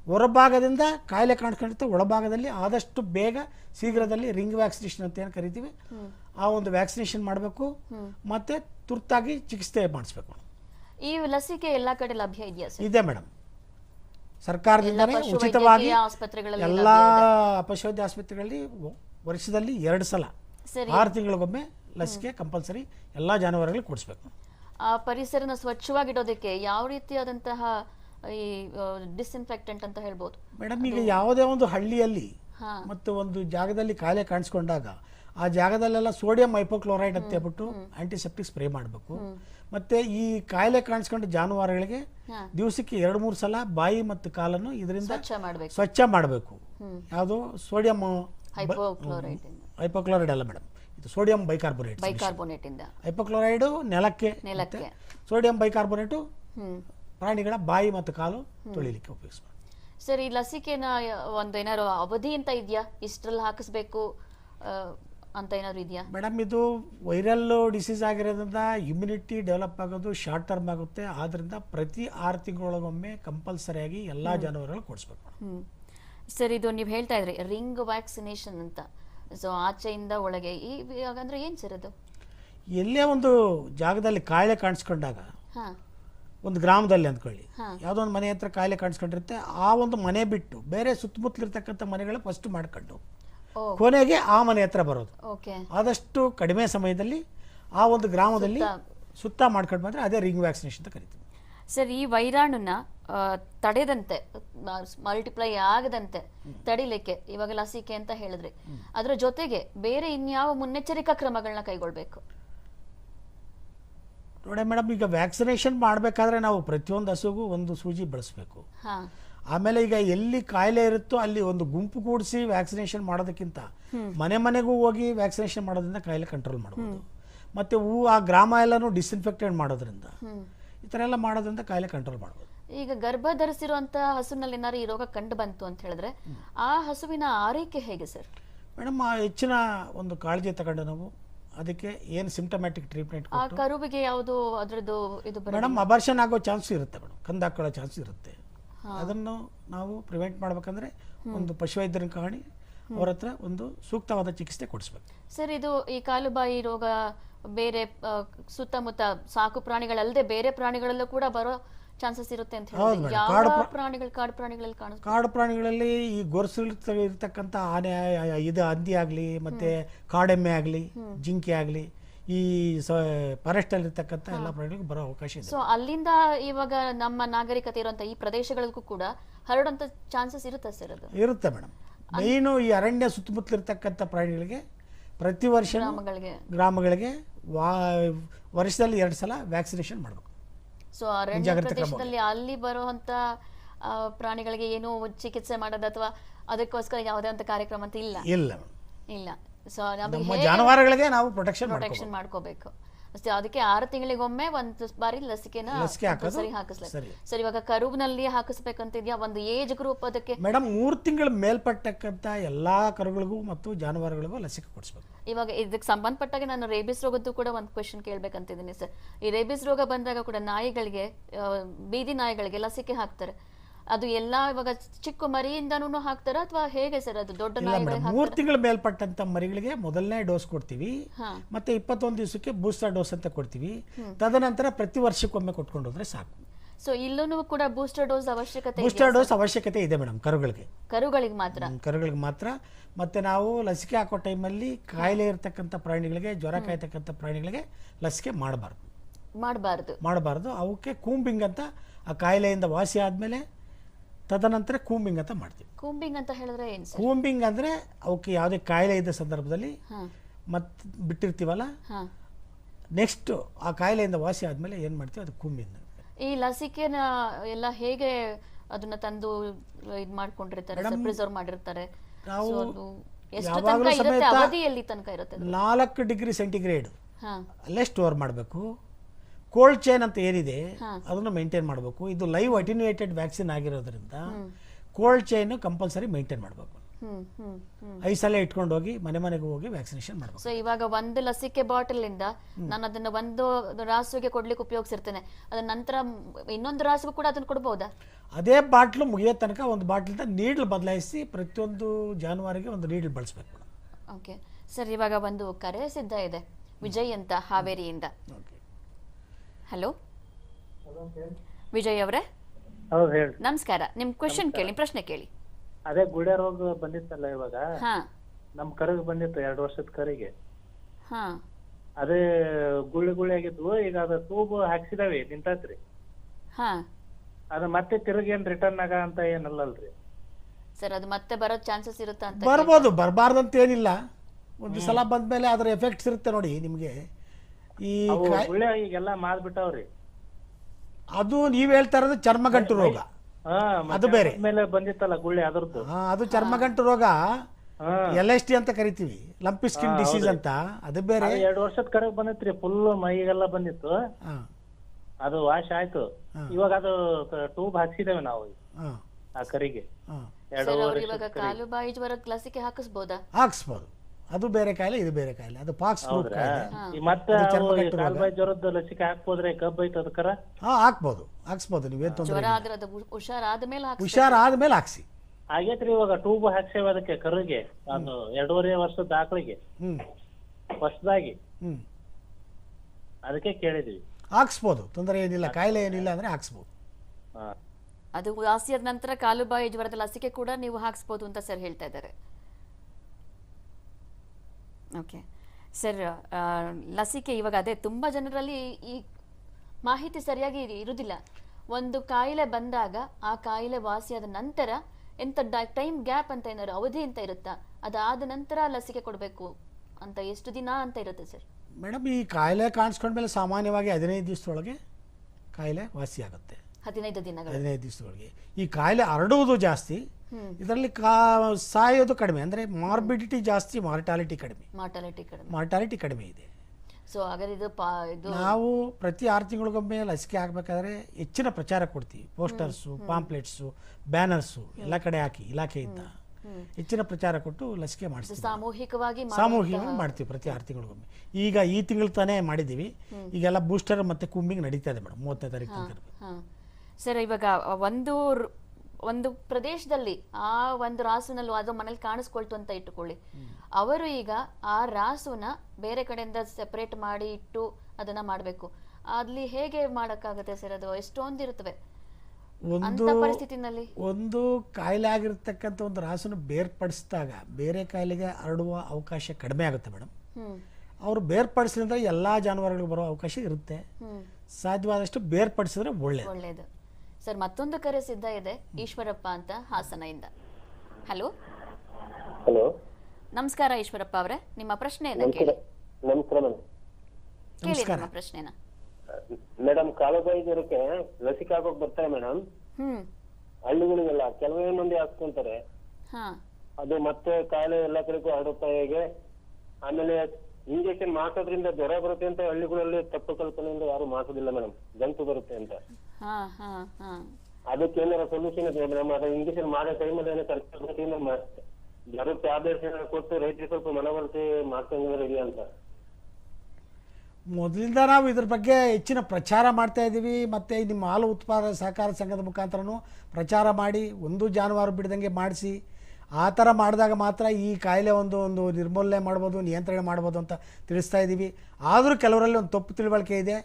ಹೊರಭಾಗದಿಂದ ಕಾಯಿಲೆ ಕಾಣಿಸ್ಕೊಂಡಿರುತ್ತೆ ಒಳಭಾಗದಲ್ಲಿ ಆದಷ್ಟು ಬೇಗ ಶೀಘ್ರದಲ್ಲಿ ರಿಂಗ್ ವ್ಯಾಕ್ಸಿನೇಷನ್ ಅಂತ ಏನು ಕರಿತೀವಿ? ಆ ಒಂದು ವ್ಯಾಕ್ಸಿನೇಷನ್ ಮಾಡಬೇಕು. ಮತ್ತೆ ತುರ್ತಾಗಿ ಚಿಕಿತ್ಸೆ ಮಾಡಿಸ್ಬೇಕು. ಈ ಲಸಿಕೆ ಎಲ್ಲ ಕಡೆ ಲಭ್ಯ ಇದೆಯಾ ಸರ್? ಇದೆ ಮೇಡಮ್ ಸರ್ಕಾರದಿಂದಲೇ ಉಚಿತವಾಗಿ ಆಸ್ಪತ್ರೆಗಳಲ್ಲಿ ಎಲ್ಲ ಪಶುವೈದ್ಯ ಆಸ್ಪತ್ರೆಗಳಲ್ಲಿ ವರ್ಷದಲ್ಲಿ ಎರಡು ಸಲ. ಆರು ತಿಂಗಳಿಗೊಮ್ಮೆ ಲಸಿಕೆ ಕಂಪಲ್ಸರಿ ಎಲ್ಲ ಜಾನುವಾರುಗಳಿಗೆ ಕೊಡಿಸ್ಬೇಕು. ಆ ಪರಿಸರನ ಸ್ವಚ್ಛವಾಗಿಡೋದಕ್ಕೆ ಯಾವ ರೀತಿಯಾದಂತಹ ಈ ಡಿಸ್ಇನ್ಫೆಕ್ಟೆಂಟ್ ಅಂತ ಹೇಳ್ಬೋದು? ಮೇಡಮ್ ಈಗ ಯಾವುದೇ ಒಂದು ಹಳ್ಳಿಯಲ್ಲಿ ಹಾ. ಮತ್ತು ಒಂದು ಜಾಗದಲ್ಲಿ ಕಾಯಿಲೆ ಕಾಣಿಸ್ಕೊಂಡಾಗ ಆ ಜಾಗದಲ್ಲೆಲ್ಲ ಸೋಡಿಯಂ ಹೈಪೋಕ್ಲೋರೈಡ್ ಅಂತ ಹೇಳ್ಬಿಟ್ಟು ಆಂಟಿಸೆಪ್ಟಿಕ್ ಸ್ಪ್ರೇ ಮಾಡಬೇಕು. ಮತ್ತೆ ಈ ಕಾಯಿಲೆ ಕಾಣಿಸ್ಕೊಂಡು ಜಾನುವಾರುಗಳಿಗೆ ದಿವಸಕ್ಕೆ ಎರಡು ಮೂರು ಸಲ ಬಾಯಿ ಮತ್ತು ಕಾಲನ್ನು ಇದರಿಂದ ಸ್ವಚ್ಛ ಮಾಡ್ಬೇಕು. ಸ್ವಚ್ಛ ಮಾಡಬೇಕು. ಯಾವುದು? ಸೋಡಿಯಂ ಹೈಪೋಕ್ಲೋರೈಡ್ ಅಲ್ಲ ಮೇಡಮ್. ಇದು ಸೋಡಿಯಂ ಬೈಕಾರ್ಬೋನೇಟ್ ಬೈಕಾರ್ಬೋನೇಟ್ ಇಂದ. ಹೈಪೋಕ್ಲೋರೈಡು ನೆಲಕ್ಕೆ ನೆಲಕ್ಕೆ. ಸೋಡಿಯಂ ಬೈಕಾರ್ಬೋನೇಟು ಪ್ರಾಣಿಗಳ ಬಾಯಿ ಮತ್ತು ಕಾಲು ತೊಳಿಲಿಕ್ಕೆ ಉಪಯೋಗಿಸ್ಬೇಕು ಸರ್ ಈ ಲಸಿಕೆನ ಒಂದು ಏನಾರು ಅವಧಿ ಅಂತ ಇದೆಯಾ? ಇಷ್ಟರಲ್ಲಿ ಹಾಕಿಸ್ಬೇಕು ಅಂತ ಏನಾದ್ರು ಇದೆಯಾ? ಮೇಡಮ್ ಇದು ವೈರಲ್ ಡಿಸೀಸ್ ಆಗಿರೋದ್ರಿಂದ ಇಮ್ಯುನಿಟಿ ಡೆವಲಪ್ ಆಗೋದು ಶಾರ್ಟ್ ಟರ್ಮ್ ಆಗುತ್ತೆ. ಆದ್ರಿಂದ ಪ್ರತಿ ಆರು ತಿಂಗಳೊಳಗೊಮ್ಮೆ ಕಂಪಲ್ಸರಿಯಾಗಿ ಎಲ್ಲ ಜಾನುವಾರುಗಳು ಕೊಡಿಸ್ಬೇಕು. ಸರ್ ಇದು ನೀವು ಹೇಳ್ತಾ ಇದ್ರಿ ರಿಂಗ್ ವ್ಯಾಕ್ಸಿನೇಷನ್ ಅಂತ. ಸೊ ಆಚೆಯಿಂದ ಒಳಗೆ ಈ ಹಾಗಂದ್ರೆ ಏನು ಸರ್ ಅದು? ಎಲ್ಲೇ ಒಂದು ಜಾಗದಲ್ಲಿ ಕಾಯಿಲೆ ಕಾಣಿಸ್ಕೊಂಡಾಗ ಒಂದು ಗ್ರಾಮದಲ್ಲಿ ಅಂದ್ಕೊಳ್ಳಿ. ಯಾವುದೋ ಒಂದು ಮನೆ ಹತ್ರ ಕಾಯಿಲೆ ಕಾಣಿಸ್ಕೊಂಡಿರುತ್ತೆ ಆ ಒಂದು ಮನೆ ಬಿಟ್ಟು ಬೇರೆ ಸುತ್ತಮುತ್ತಲಿರ್ತಕ್ಕಂಥ ಮನೆಗಳ ಫಸ್ಟ್ ಮಾಡ್ಕೊಂಡು ಕೊನೆಗೆ ಆ ಮನೆ ಹತ್ರ ಬರೋದು. ಆದಷ್ಟು ಕಡಿಮೆ ಸಮಯದಲ್ಲಿ ಆ ಒಂದು ಗ್ರಾಮದಲ್ಲಿ ಸುತ್ತ- ಮಾಡ್ಕೊಂಡು ಬಂದರೆ ಅದೇ ರಿಂಗ್ ವ್ಯಾಕ್ಸಿನೇಷನ್ ಅಂತ ಕರಿತೀವಿ. ಸರ್ ಈ ವೈರಾಣುನ ತಡೆದಂತೆ ಮಲ್ಟಿಪ್ಲೈ ಆಗದಂತೆ ತಡಿಲಿಕ್ಕೆ ಇವಾಗ ಲಸಿಕೆ ಅಂತ ಹೇಳಿದ್ರೆ ಅದರ ಜೊತೆಗೆ ಬೇರೆ ಇನ್ಯಾವ ಮುನ್ನೆಚ್ಚರಿಕಾ ಕ್ರಮಗಳನ್ನ ಕೈಗೊಳ್ಬೇಕು? ನೋಡಿ ಮೇಡಮ್ ಈಗ ವ್ಯಾಕ್ಸಿನೇಷನ್ ಮಾಡಬೇಕಾದ್ರೆ ನಾವು ಪ್ರತಿಯೊಂದು ಹಸುಗೂ ಒಂದು ಸೂಜಿ ಬಳಸಬೇಕು. ಹಾ. ಆಮೇಲೆ ಈಗ ಎಲ್ಲಿ ಕಾಯಿಲೆ ಇರುತ್ತೋ ಅಲ್ಲಿ ಒಂದು ಗುಂಪು ಕೂಡಿಸಿ ವ್ಯಾಕ್ಸಿನೇಷನ್ ಮಾಡೋದಕ್ಕಿಂತ ಮನೆ ಮನೆಗೂ ಹೋಗಿ ವ್ಯಾಕ್ಸಿನೇಷನ್ ಮಾಡೋದ್ರಿಂದ ಕಾಯಿಲೆ ಕಂಟ್ರೋಲ್ ಮಾಡ್ಬೋದು. ಮತ್ತೆ ಹೂ ಆ ಗ್ರಾಮ ಎಲ್ಲನೂ ಡಿಸ್ಇನ್ಫೆಕ್ಟೆಡ್ ಮಾಡೋದ್ರಿಂದ ಈ ಥರ ಎಲ್ಲ ಮಾಡೋದ್ರಿಂದ ಕಾಯಿಲೆ ಕಂಟ್ರೋಲ್ ಮಾಡ್ಬೋದು. ಈಗ ಗರ್ಭ ಧರಿಸಿರುವಂತಹ ಹಸುನಲ್ಲಿ ಏನಾದ್ರು ಈ ರೋಗ ಕಂಡು ಬಂತು ಅಂತ ಹೇಳಿದ್ರೆ ಆ ಹಸುವಿನ ಆರೈಕೆ ಹೇಗೆ ಸರ್? ಮೇಡಮ್ ಆ ಹೆಚ್ಚಿನ ಒಂದು ಕಾಳಜಿ ತಗೊಂಡು ನಾವು ಅದಕ್ಕೆ ಏನು ಸಿಂಪ್ಟಮ್ಯಾಟಿಕ್ ಟ್ರೀಟ್ಮೆಂಟ್ ಆ ಕರುವಿಗೆ ಯಾವುದು ಅದರದ್ದು ಇದು ಮೇಡಮ್ ಅಬರ್ಷನ್ ಆಗೋ ಚಾನ್ಸ್ ಇರುತ್ತೆ ಮೇಡಮ್. ಕಂದಾಕೊಳ್ಳೋ ಚಾನ್ಸ್ ಇರುತ್ತೆ. ಅದನ್ನು ನಾವು ಪ್ರಿವೆಂಟ್ ಮಾಡ್ಬೇಕಂದ್ರೆ ಒಂದು ಪಶುವೈದ್ಯರ ಕಾಣಿ ಅವ್ರ ಹತ್ರ ಒಂದು ಸೂಕ್ತವಾದ ಚಿಕಿತ್ಸೆ ಕೊಡಿಸ್ಬೇಕು. ಸರ್ ಇದು ಈ ಕಾಲುಬಾಯಿ ರೋಗ ಬೇರೆ ಸುತ್ತಮುತ್ತ ಸಾಕು ಪ್ರಾಣಿಗಳಲ್ಲದೆ ಬೇರೆ ಪ್ರಾಣಿಗಳಲ್ಲೂ ಕೂಡ ಬರೋ ಚಾನ್ಸಸ್ ಇರುತ್ತೆ ಅಂತ ಹೇಳಿ ಯಾವ ಕಾಡು ಪ್ರಾಣಿಗಳು ಕಾಡು ಪ್ರಾಣಿಗಳಲ್ಲಿ ಕಾಣ ಕಾಡು ಪ್ರಾಣಿಗಳಲ್ಲಿ ಈ ಗೊರಸು ಇರ್ತಕ್ಕಂಥ ಆನೆ ಇದು ಹಂದಿ ಆಗಲಿ ಮತ್ತೆ ಕಾಡೆಮ್ಮೆ ಆಗಲಿ ಜಿಂಕೆ ಆಗಲಿ ಈ ಫಾರೆಸ್ಟ್ ಅಲ್ಲಿ ಇರ್ತಕ್ಕಂಥ ಎಲ್ಲ ಪ್ರಾಣಿಗಳಿಗೆ ಬರೋ ಅವಕಾಶ ಇದೆ. ಸೊ ಅಲ್ಲಿಂದ ಇವಾಗ ನಮ್ಮ ನಾಗರಿಕತೆ ಇರುವಂತ ಈ ಪ್ರದೇಶಗಳಿಗೂ ಕೂಡ ಹರಡುವಂತ ಚಾನ್ಸಸ್ ಇರುತ್ತೆ ಸರ್ ಅದು? ಇರುತ್ತೆ ಮೇಡಮ್. ಏನು ಈ ಅರಣ್ಯ ಸುತ್ತಮುತ್ತಲಿರ್ತಕ್ಕಂಥ ಪ್ರಾಣಿಗಳಿಗೆ ಪ್ರತಿ ವರ್ಷ ಗ್ರಾಮಗಳಿಗೆ. ಗ್ರಾಮಗಳಿಗೆ ವಾ ವರ್ಷದಲ್ಲಿ ಎರಡು ಸಲ ವ್ಯಾಕ್ಸಿನೇಷನ್ ಮಾಡಬೇಕು. ಸೊ ಅರಣ್ಯ ಪ್ರದೇಶದಲ್ಲಿ ಅಲ್ಲಿ ಬರುವಂತ ಪ್ರಾಣಿಗಳಿಗೆ ಏನು ಚಿಕಿತ್ಸೆ ಮಾಡೋದು ಅಥವಾ ಅದಕ್ಕೋಸ್ಕರ ಯಾವುದೇ ಅಂತ ಕಾರ್ಯಕ್ರಮ ಅಂತ ಇಲ್ಲ? ಇಲ್ಲ ಇಲ್ಲ. ಸೊ ನಮ್ಮ ಜಾನುವಾರುಗಳಿಗೆ ನಾವು ಪ್ರೊಟೆಕ್ಷನ್ ಪ್ರೊಟೆಕ್ಷನ್ ಮಾಡ್ಕೋಬೇಕು. ಅಷ್ಟೇ ಅದಕ್ಕೆ ಆರು ತಿಂಗಳಿಗೊಮ್ಮೆ ಒಂದು ಬಾರಿ ಲಸಿಕೆನ ಸರಿ ಹಾಕಿಸ್ಲಿಕ್ಕೆ ಸರಿ. ಇವಾಗ ಕರುವಿನಲ್ಲಿ ಹಾಕಿಸ್ಬೇಕಂತಿದ್ಯಾ? ಒಂದು ಏಜ್ ಗ್ರೂಪ್ ಅದಕ್ಕೆ? ಮೇಡಮ್ ಮೂರು ತಿಂಗಳ ಮೇಲ್ಪಟ್ಟಕ್ಕಂತ ಎಲ್ಲಾ ಕರುಗಳಿಗೂ ಮತ್ತು ಜಾನುವಾರುಗಳಿಗೂ ಲಸಿಕೆ ಕೊಡಿಸ್ಬೇಕು. ಇವಾಗ ಇದಕ್ಕೆ ಸಂಬಂಧಪಟ್ಟಾಗ ನಾನು ರೇಬಿಸ್ ರೋಗದ್ದು ಕೂಡ ಒಂದು ಕ್ವೆಶನ್ ಕೇಳ್ಬೇಕಂತಿದ್ದೀನಿ ಸರ್ ಈ ರೇಬಿಸ್ ರೋಗ ಬಂದಾಗ ಕೂಡ ನಾಯಿಗಳಿಗೆ ಬೀದಿ ನಾಯಿಗಳಿಗೆ ಲಸಿಕೆ ಹಾಕ್ತಾರೆ. ಅದು ಎಲ್ಲ ಇವಾಗ ಚಿಕ್ಕ ಮರಿಯಿಂದನೂ ಹಾಕ್ತಾರ ಅಥವಾ ಹೇಗೆ ಸರ್ ಅದು ದೊಡ್ಡ ನಾಯಿಗಳಿಗೆ ಮೂರು ತಿಂಗಳ ಮೇಲ್ಪಟ್ಟಂತ ಮರಿಗಳಿಗೆ ಮೊದಲನೇ ಡೋಸ್ ಕೊಡ್ತೀವಿ. ಮತ್ತೆ ಇಪ್ಪತ್ತೊಂದು ದಿವಸಕ್ಕೆ ಬೂಸ್ಟರ್ ಡೋಸ್ ಅಂತ ಕೊಡ್ತೀವಿ. ತದನಂತರ ಪ್ರತಿ ವರ್ಷಕ್ಕೊಮ್ಮೆ ಕೊಟ್ಕೊಂಡು ಹೋದ್ರೆ ಸಾಕು. ಸೊ ಇಲ್ಲೂ ಕೂಡ ಬೂಸ್ಟರ್ ಡೋಸ್ ಅವಶ್ಯಕತೆ? ಬೂಸ್ಟರ್ ಡೋಸ್ ಅವಶ್ಯಕತೆ ಇದೆ ಮೇಡಮ್ ಕರುಗಳಿಗೆ. ಕರುಗಳಿಗೆ ಮಾತ್ರ? ಕರುಗಳಿಗೆ ಮಾತ್ರ. ಮತ್ತೆ ನಾವು ಲಸಿಕೆ ಹಾಕೋ ಟೈಮಲ್ಲಿ ಕಾಯಿಲೆ ಇರತಕ್ಕಂಥ ಪ್ರಾಣಿಗಳಿಗೆ ಜ್ವರ ಕಾಯ್ತಕ್ಕಂಥ ಪ್ರಾಣಿಗಳಿಗೆ ಲಸಿಕೆ ಮಾಡಬಾರ್ದು. ಮಾಡಬಾರ್ದು. ಮಾಡಬಾರ್ದು. ಅವಕ್ಕೆ ಕೂಂಬಿಂಗ್ ಅಂತ ಆ ಕಾಯಿಲೆಯಿಂದ ವಾಸಿ ಆದಮೇಲೆ ತದನಂತರ ಕೂಂಬಿಂಗ್ ಅಂತ ಮಾಡ್ತೀವಿ. ಕೂಂಬಿಂಗ್ ಅಂತ ಹೇಳಿದ್ರೆ ಏನ್ ಸರ್? ಕೂಂಬಿಂಗ್ ಅಂದ್ರೆ ಅವಕ್ಕೆ ಯಾವುದೇ ಕಾಯಿಲೆ ಇದ್ದ ಸಂದರ್ಭದಲ್ಲಿ ಹಾ. ಮತ್ತೆ ಬಿಟ್ಟಿರ್ತೀವಲ್ಲ? ಹಾ. ನೆಕ್ಸ್ಟ್ ಆ ಕಾಯಿಲೆಯಿಂದ ವಾಸಿ ಆದಮೇಲೆ ಏನು ಮಾಡ್ತೀವಿ? ಅದು ಕೂಂಬಿಂಗ್. ಈ ಲಸಿಕೆನ ಎಲ್ಲ ಹೇಗೆ ಅದನ್ನ ತಂದು ಇದು ಮಾಡ್ಕೊಂಡಿರ್ತಾರೆ ಪ್ರಿಸರ್ವ್ ಮಾಡಿರ್ತಾರೆ? ನಾವು So ಅದು ಎಷ್ಟು ಯಾವಾಗ್ಲೂ ತನಕ ಇರುತ್ತೆ? ಸಮೇತ ಅವಧಿ ತನಕ ಇರುತ್ತೆ ಅದು? ನಾಲ್ಕು ಡಿಗ್ರಿ ಸೆಂಟಿಗ್ರೇಡ್ ಹಾ. ಅಲ್ಲೇ ಸ್ಟೋರ್ ಮಾಡಬೇಕು. ಕೋಲ್ಡ್ ಚೈನ್ ಅಂತ ಏನಿದೆ ಅದನ್ನ ಮೇಂಟೈನ್ ಮಾಡಬೇಕು. ಇದು ಲೈವ್ ಅಟಿನ್ಯೂಯೇಟೆಡ್ ವ್ಯಾಕ್ಸಿನ್ ಆಗಿರೋದ್ರಿಂದ ಕೋಲ್ಡ್ ಚೈನ್ ಕಂಪಲ್ಸರಿ ಮೇಂಟೈನ್ ಮಾಡಬೇಕು. ಐಸಲ್ಲೇ ಇಟ್ಕೊಂಡು ಹೋಗಿ ಮನೆ ಮನೆಗೆ ಹೋಗಿ ವ್ಯಾಕ್ಸಿನೇಷನ್ ಮಾಡಬೇಕು. ಸೊ ಇವಾಗ ಒಂದು ಲಸಿಕೆ ಬಾಟಲ್ ಇಂದ ನಾನು ಅದನ್ನ ಒಂದು ರಾಸುಗೆ ಕೊಡ್ಲಿಕ್ಕೆ ಉಪಯೋಗಿಸಿರ್ತೇನೆ. ಅದರ ನಂತರ ಇನ್ನೊಂದು ರಾಸುಗೂ ಕೂಡ ಅದನ್ನ ಕೊಡಬಹುದಾ ಅದೇ ಬಾಟ್ಲು ಮುಗಿಯೋ ತನಕ ಒಂದು ಬಾಟ್ಲಿಂದ ನೀಡ್ಲ್ ಬದಲಾಯಿಸಿ ಪ್ರತಿಯೊಂದು ಜಾನುವಾರಿಗೆ ಒಂದು ನೀಡ್ಲ್ ಬಳಸಬೇಕು. ಓಕೆ ಸರ್ ಇವಾಗ ಒಂದು ಕರೆ ಸಿದ್ಧ ಇದೆ. ವಿಜಯ್ ಅಂತ ಹಾವೇರಿಯಿಂದ. ಹಲೋ? ವಿಜಯ್ ಅವರೇ? ಹೌದು ಹೇಳಿ. ನಮಸ್ಕಾರ. ನಿಮ್ ಕ್ವಶನ್ ಕೇಳಿ ಪ್ರಶ್ನೆ ಕೇಳಿ. ಅದೇ ಗುಳೆ ರೋಗ ಬಂದಿತ್ತಲ್ಲ ಇವಾಗ? ಹಾ. ನಮ್ ಕರಗ್ ಬಂದಿತ್ತು ಎರಡು ವರ್ಷದ ಕರಿಗೆ. ಹಾ. ಅದೇ ಗುಳಿ ಗುಳ್ಳೆ ಆಗಿದ್ವು ಈಗ ಅದ ತೂಬು ಹಾಕ್ಸಿದಾವೆ ನಿಂತಾತ್ರಿ. ಹಾ. ಅದ ಮತ್ತೆ ತಿರುಗಿ ಏನ್ ರಿಟರ್ನ್ ಆಗ ಅಂತ ಏನಲ್ಲಲ್ರಿ? ಸರ್ ಅದು ಮತ್ತೆ ಬರೋ ಚಾನ್ಸಸ್ ಇರುತ್ತಾ ಅಂತ ಬರ್ಬೋದು ಬರಬಾರ್ದಂತ ಏನಿಲ್ಲ ಒಂದು ಸಲ ಬಂದ್ಮೇಲೆ ಅದರ ಎಫೆಕ್ಟ್ಸ್ ಇರುತ್ತೆ ನೋಡಿ ನಿಮಗೆ. ಈ ಅವು ಕಾಯ್- ಗುಳೆ ಈಗೆಲ್ಲಾ ಮಾರ್ಬಿಟ್ಟಾವ್ರಿ. ಅದು ನೀವ್ ಹೇಳ್ತಾ ಇರೋದು ಚರ್ಮಗಂಟು ರೋಗ. ಹಾ ಅದು ಬೇರೆ. ಮೇಲೆ ಬಂದಿತ್ತಲ್ಲ ಗುಳ್ಳೆ ಅದ್ರದ್ದು. ಹಾ, ಅದು ಚರ್ಮಗಂಟು ರೋಗ. ಹಾ. ಎಲ್ ಎಸ್ ಟಿ ಅಂತ ಕರಿತೀವಿ. ಲಂಪಿ ಸ್ಕಿನ್ ಡಿಸೀಸ್ ಅಂತ. ಅದು ಬೇರೆ. ಎರಡ್ ವರ್ಷದ ಕಡೆ ಬಂದಿತ್ರಿ ಫುಲ್ ಮೈಗೆಲ್ಲ ಬಂದಿತ್ತು. ಹಾ, ಅದು ವಾಶ್ ಆಯ್ತು. ಇವಾಗ ಅದು ಟ್ಯೂಬ್ ಹಾಕ್ಸಿದೇವೆ ನಾವು ಹಾ, ಆ ಕರಿಗೆ. ಕಾಲು ಬಾಯಿ ಜ್ವರ ಲಸಿಕೆ ಹಾಕಿಸ್ಬೋದಾ? ಹಾಕ್ಸ್ಬೋದು. ಅದು ಬೇರೆ ಕಾಯಿಲೆ ಇದು ಬೇರೆ ಕಾಯಿಲೆ. ಅದು ಪಾಕ್ಸ್ ಹೌದ್ರಾ? ಕಾಯಿಲೆ. ಈ ಮತ್ತೆ ಅದು ಅವು ಈ ಚರ್ಮಗಂಟು ಕಾಲ್ಬಾಯಿ ಜ್ವರದ ಲಸಿಕೆ ಹಾಕ್ಬೋದ್ರೆ ಕಬ್ಬ್ ಐತೆ ಅದಕ್ಕರ? ಹಾ ಹಾಕ್ಬೋದು. ಹಾಕ್ಸ್ಬೋದು ನೀವೇನು ತೊಂದರೆ ಜ್ವರ ಆದ್ರೆ ಅದು ಹು- ಹುಷಾರಾದ ಮೇಲೆ ಹಾಕ್ಸ್ ಹುಷಾರ್ ಆದ್ಮೇಲೆ ಹಾಕ್ಸಿ. ಆಗೇತ್ರಿ ಇವಾಗ ಟ್ಯೂಬ್ ಹಾಕ್ಸೇವ ಅದಕ್ಕೆ ಕರುಗೆ ಅದು ಎರಡೂವರೆ ವರ್ಷದ ಆಕಳಿಗೆ ಹ್ಮ್. ಹೊಸದಾಗಿ. ಹ್ಮ್. ಅದಕ್ಕೆ ಕೇಳಿದ್ವಿ. ಹಾಕ್ಸ್ಬೋದು. ತೊಂದರೆ ಏನಿಲ್ಲ. ಕಾಯಿಲೆ ಏನಿಲ್ಲ ಅಂದ್ರೆ ಹಾಕ್ಸ್ಬೋದು. ಹಾ. ಅದು ವಾಸಿ ನಂತರ ಕಾಲು ಬಾಯಿ ಜ್ವರದ ಲಸಿಕೆ ಕೂಡ ನೀವು ಹಾಕ್ಸ್ಬೋದು ಅಂತ ಸರ್ ಹೇಳ್ತಾ ಇದ್ದಾರೆ. ಓಕೆ ಸರ್ ಲಸಿಕೆ ಇವಾಗ ಅದೇ ತುಂಬ ಜನರಲ್ಲಿ ಈ ಮಾಹಿತಿ ಸರಿಯಾಗಿ ಇರು- ಇರುವುದಿಲ್ಲ ಒಂದು ಕಾಯಿಲೆ ಬಂದಾಗ ಆ ಕಾಯಿಲೆ ವಾಸಿಯಾದ ನಂತರ ಎಂತ ಟೈಮ್ ಗ್ಯಾಪ್ ಅಂತ ಏನಾದ್ರು ಅವಧಿ ಅಂತ ಇರುತ್ತಾ? ಅದಾದ ನಂತರ ಲಸಿಕೆ ಕೊಡಬೇಕು ಅಂತ ಎಷ್ಟು ದಿನ ಅಂತ ಇರುತ್ತೆ ಸರ್ ಮೇಡಮ್ ಈ ಕಾಯಿಲೆ ಕಾಣಿಸ್ಕೊಂಡ್ಮೇಲೆ ಸಾಮಾನ್ಯವಾಗಿ ಹದಿನೈದು ದಿವಸದೊಳಗೆ ಕಾಯಿಲೆ ವಾಸಿ ಆಗುತ್ತೆ ಹದಿನೈದು ದಿನ ಹದಿನೈದು ದಿವಸದೊಳಗೆ. ಈ ಕಾಯಿಲೆ ಹರಡುವುದು ಜಾಸ್ತಿ ಇದರಲ್ಲಿ ಕಾ ಸಾಯೋದು ಕಡಿಮೆ ಅಂದರೆ ಮಾರ್ಬಿಡಿಟಿ ಜಾಸ್ತಿ ಮಾರ್ಟಾಲಿಟಿ ಕಡಿಮೆ. ಮಾರ್ಟಾಲಿಟಿ ಕಡಿಮೆ. ಮಾರ್ಟಾಲಿಟಿ ಕಡಿಮೆ ಇದೆ. ಸೊ ಹಾಗಾದ್ರೆ ಇದು ಪಾ ಇದು ನಾವು ಪ್ರತಿ ಆರು ತಿಂಗಳಿಗೊಮ್ಮೆ ಲಸಿಕೆ ಹಾಕಬೇಕಾದ್ರೆ ಹೆಚ್ಚಿನ ಪ್ರಚಾರ ಕೊಡ್ತೀವಿ. ಪೋಸ್ಟರ್ಸು ಪಾಂಪ್ಲೆಟ್ಸು ಬ್ಯಾನರ್ಸು ಎಲ್ಲ ಕಡೆ ಹಾಕಿ ಇಲಾಖೆಯಿಂದ ಹೆಚ್ಚಿನ ಪ್ರಚಾರ ಕೊಟ್ಟು ಲಸಿಕೆ ಮಾಡಿಸ್ತೀವಿ. ಸಾಮೂಹಿಕವಾಗಿ ಸಾಮೂಹಿಕವಾಗಿ ಮಾಡ್ತೀವಿ ಪ್ರತಿ ಆರು ತಿಂಗಳಿಗೊಮ್ಮೆ ಈಗ ಈ ತಿಂಗಳು ತಾನೇ ಮಾಡಿದ್ದೀವಿ. ಈಗೆಲ್ಲ ಬೂಸ್ಟರ್ ಮತ್ತೆ ಕುಂಬಿಂಗ್ ನಡೀತಾ ಇದೆ ಮೇಡಮ್ ಮೂವತ್ತನೇ ತಾರೀಕು. ಸರ್ ಇವಾಗ ಒಂದು ಒಂದು ಪ್ರದೇಶದಲ್ಲಿ ಆ ಒಂದು ರಾಸುನಲ್ಲಿ ಅದು ಮನೇಲಿ ಕಾಣಿಸ್ಕೊಳ್ತು ಅಂತ ಇಟ್ಟುಕೊಳ್ಳಿ. ಅವರು ಈಗ ಆ ರಾಸುನ ಬೇರೆ ಕಡೆಯಿಂದ ಸೆಪರೇಟ್ ಮಾಡಿ ಇಟ್ಟು ಅದನ್ನ ಮಾಡಬೇಕು. ಅಲ್ಲಿ ಹೇಗೆ ಮಾಡಕ್ಕಾಗತ್ತೆ ಸರ್ ಅದು? ಎಷ್ಟೊಂದು ಇರುತ್ತವೆ. ಒಂದು ಪರಿಸ್ಥಿತಿನಲ್ಲಿ. ಒಂದು ಕಾಯಿಲೆ ಆಗಿರತಕ್ಕಂತ ಒಂದು ರಾಸನ್ನು ಬೇರ್ಪಡಿಸಿದಾಗ ಬೇರೆ ಕಾಯಿಲೆಗೆ ಹರಡುವ ಅವಕಾಶ ಕಡಿಮೆ ಆಗುತ್ತೆ ಮೇಡಮ್ ಅವರು ಬೇರ್ಪಡಿಸಿದ್ರೆ ಎಲ್ಲಾ ಜಾನುವಾರುಗಳಿಗೆ ಬರೋ ಅವಕಾಶ ಇರುತ್ತೆ. ಸಾಧ್ಯವಾದಷ್ಟು ಬೇರ್ಪಡಿಸಿದ್ರೆ ಒಳ್ಳೆಯದು ಒಳ್ಳೇದು. ಸರ್ ಮತ್ತೊಂದು ಕರೆ ಸಿದ್ಧ ಇದೆ ಈಶ್ವರಪ್ಪ ಅಂತ ಹಾಸನದಿಂದ. ಹಲೋ ಹಲೋ ನಮಸ್ಕಾರ ಈಶ್ವರಪ್ಪ ಅವರೇ ನಿಮ್ಮ ಪ್ರಶ್ನೆ ಕೇಳಿ? ನಮಸ್ಕಾರ ಕೇಳಿ ನಿಮ್ಮ ಪ್ರಶ್ನೆನ. ಮೇಡಮ್ ಕಾಲುಬಾಯಿ ಜ್ವರಕ್ಕೆ ಲಸಿಕೆ ಹಾಕೋಕ್ ಬರ್ತಾರೆ ಮೇಡಮ್. ಹ್ಮ್. ಹಳ್ಳಿಗಳಿಗೆಲ್ಲ ಕೆಲವೇ ಮಂದಿ ಹಾಕ್ಕೊಂತಾರೆ ಹಾ. ಅದು ಮತ್ತೆ ಕಾಯಿಲೆ ಎಲ್ಲ ಕಡೆಗೂ ಹರಡುತ್ತಾ ಹೇಗೆ? ಆಮೇಲೆ ಇಂಜೆಕ್ಷನ್ ಮಾಡೋದ್ರಿಂದ ಜ್ವರ ಬರುತ್ತೆ ಅಂತ ಹಳ್ಳಿಗಳಲ್ಲಿ ತಪ್ಪು ಕಲ್ಪನೆಯಿಂದ ಯಾರು ಮಾಡೋದಿಲ್ಲ ಮೇಡಮ್. ಗಂಟು ಬರುತ್ತೆ ಅಂತ. ಅದಕ್ಕೆ ಏನಾರ ಸೊಲ್ಯೂಷನ್ ಇದೆ ನಮ್ಮ ಅದು ಇಂಜೆಕ್ಷನ್ ಮಾಡೋ ಟೈಮಲ್ಲಿ ಕರೆಕ್ಟ್ ಜ್ವರ ಟ್ಯಾಬ್ಲೆಟ್ಸ್ ಏನಾರ ಕೊಟ್ಟು ರೈತರಿಗೆ ಸ್ವಲ್ಪ ಮನವರಿಕೆ ಮಾಡ್ಕೊಂಡ್ರೆ ಇಲ್ಲ ಅಂತ. ಮೊದಲಿಂದ ನಾವು ಇದ್ರ ಬಗ್ಗೆ ಹೆಚ್ಚಿನ ಪ್ರಚಾರ ಮಾಡ್ತಾ ಇದ್ದೀವಿ. ಮತ್ತೆ ನಿಮ್ಮ ಹಾಲು ಉತ್ಪಾದಕ ಸಹಕಾರ ಸಂಘದ ಮುಖಾಂತರನೂ ಪ್ರಚಾರ ಮಾಡಿ ಒಂದು ಜಾನುವಾರು ಬಿಡ್ದಂಗೆ ಮಾಡಿಸಿ. ಆ ಥರ ಮಾಡಿದಾಗ ಮಾತ್ರ ಈ ಕಾಯಿಲೆ ಒಂದು ಒಂದು ನಿರ್ಮೂಲನೆ ಮಾಡ್ಬೋದು ನಿಯಂತ್ರಣ ಮಾಡ್ಬೋದು ಅಂತ ತಿಳಿಸ್ತಾ ಇದ್ದೀವಿ. ಆದರೂ ಕೆಲವರಲ್ಲಿ ಒಂದು ತಪ್ಪು ತಿಳುವಳಿಕೆ ಇದೆ.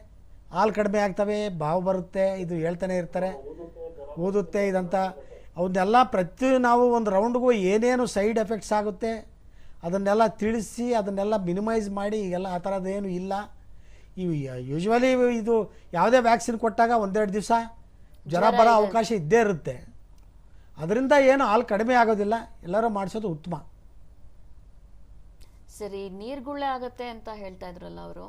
ಹಾಲು ಕಡಿಮೆ ಆಗ್ತವೆ ಬಾವು ಬರುತ್ತೆ ಇದು ಹೇಳ್ತಾನೆ ಇರ್ತಾರೆ. ಓದುತ್ತೆ ಇದಂತ. ಅವನ್ನೆಲ್ಲ ಪ್ರತಿ ನಾವು ಒಂದು ರೌಂಡ್ಗೂ ಏನೇನು ಸೈಡ್ ಎಫೆಕ್ಟ್ಸ್ ಆಗುತ್ತೆ ಅದನ್ನೆಲ್ಲ ತಿಳಿಸಿ ಅದನ್ನೆಲ್ಲ ಮಿನಿಮೈಸ್ ಮಾಡಿ ಈಗೆಲ್ಲ ಆ ಥರದ್ದೇನು ಇಲ್ಲ. ಇವು ಯೂಶ್ವಲಿ ಇದು ಯಾವುದೇ ವ್ಯಾಕ್ಸಿನ್ ಕೊಟ್ಟಾಗ ಒಂದೆರಡು ದಿವಸ ಜ್ವರ ಬರೋ ಅವಕಾಶ ಇದ್ದೇ ಇರುತ್ತೆ. ಅದರಿಂದ ಏನು ಹಾಲು ಕಡಿಮೆ ಆಗೋದಿಲ್ಲ. ಎಲ್ಲರೂ ಮಾಡಿಸೋದು ಉತ್ತಮ. ಸರಿ ನೀರ್ಗುಳ್ಳೆ ಆಗುತ್ತೆ ಅಂತ ಹೇಳ್ತಾ ಇದ್ರಲ್ಲ ಅವರು.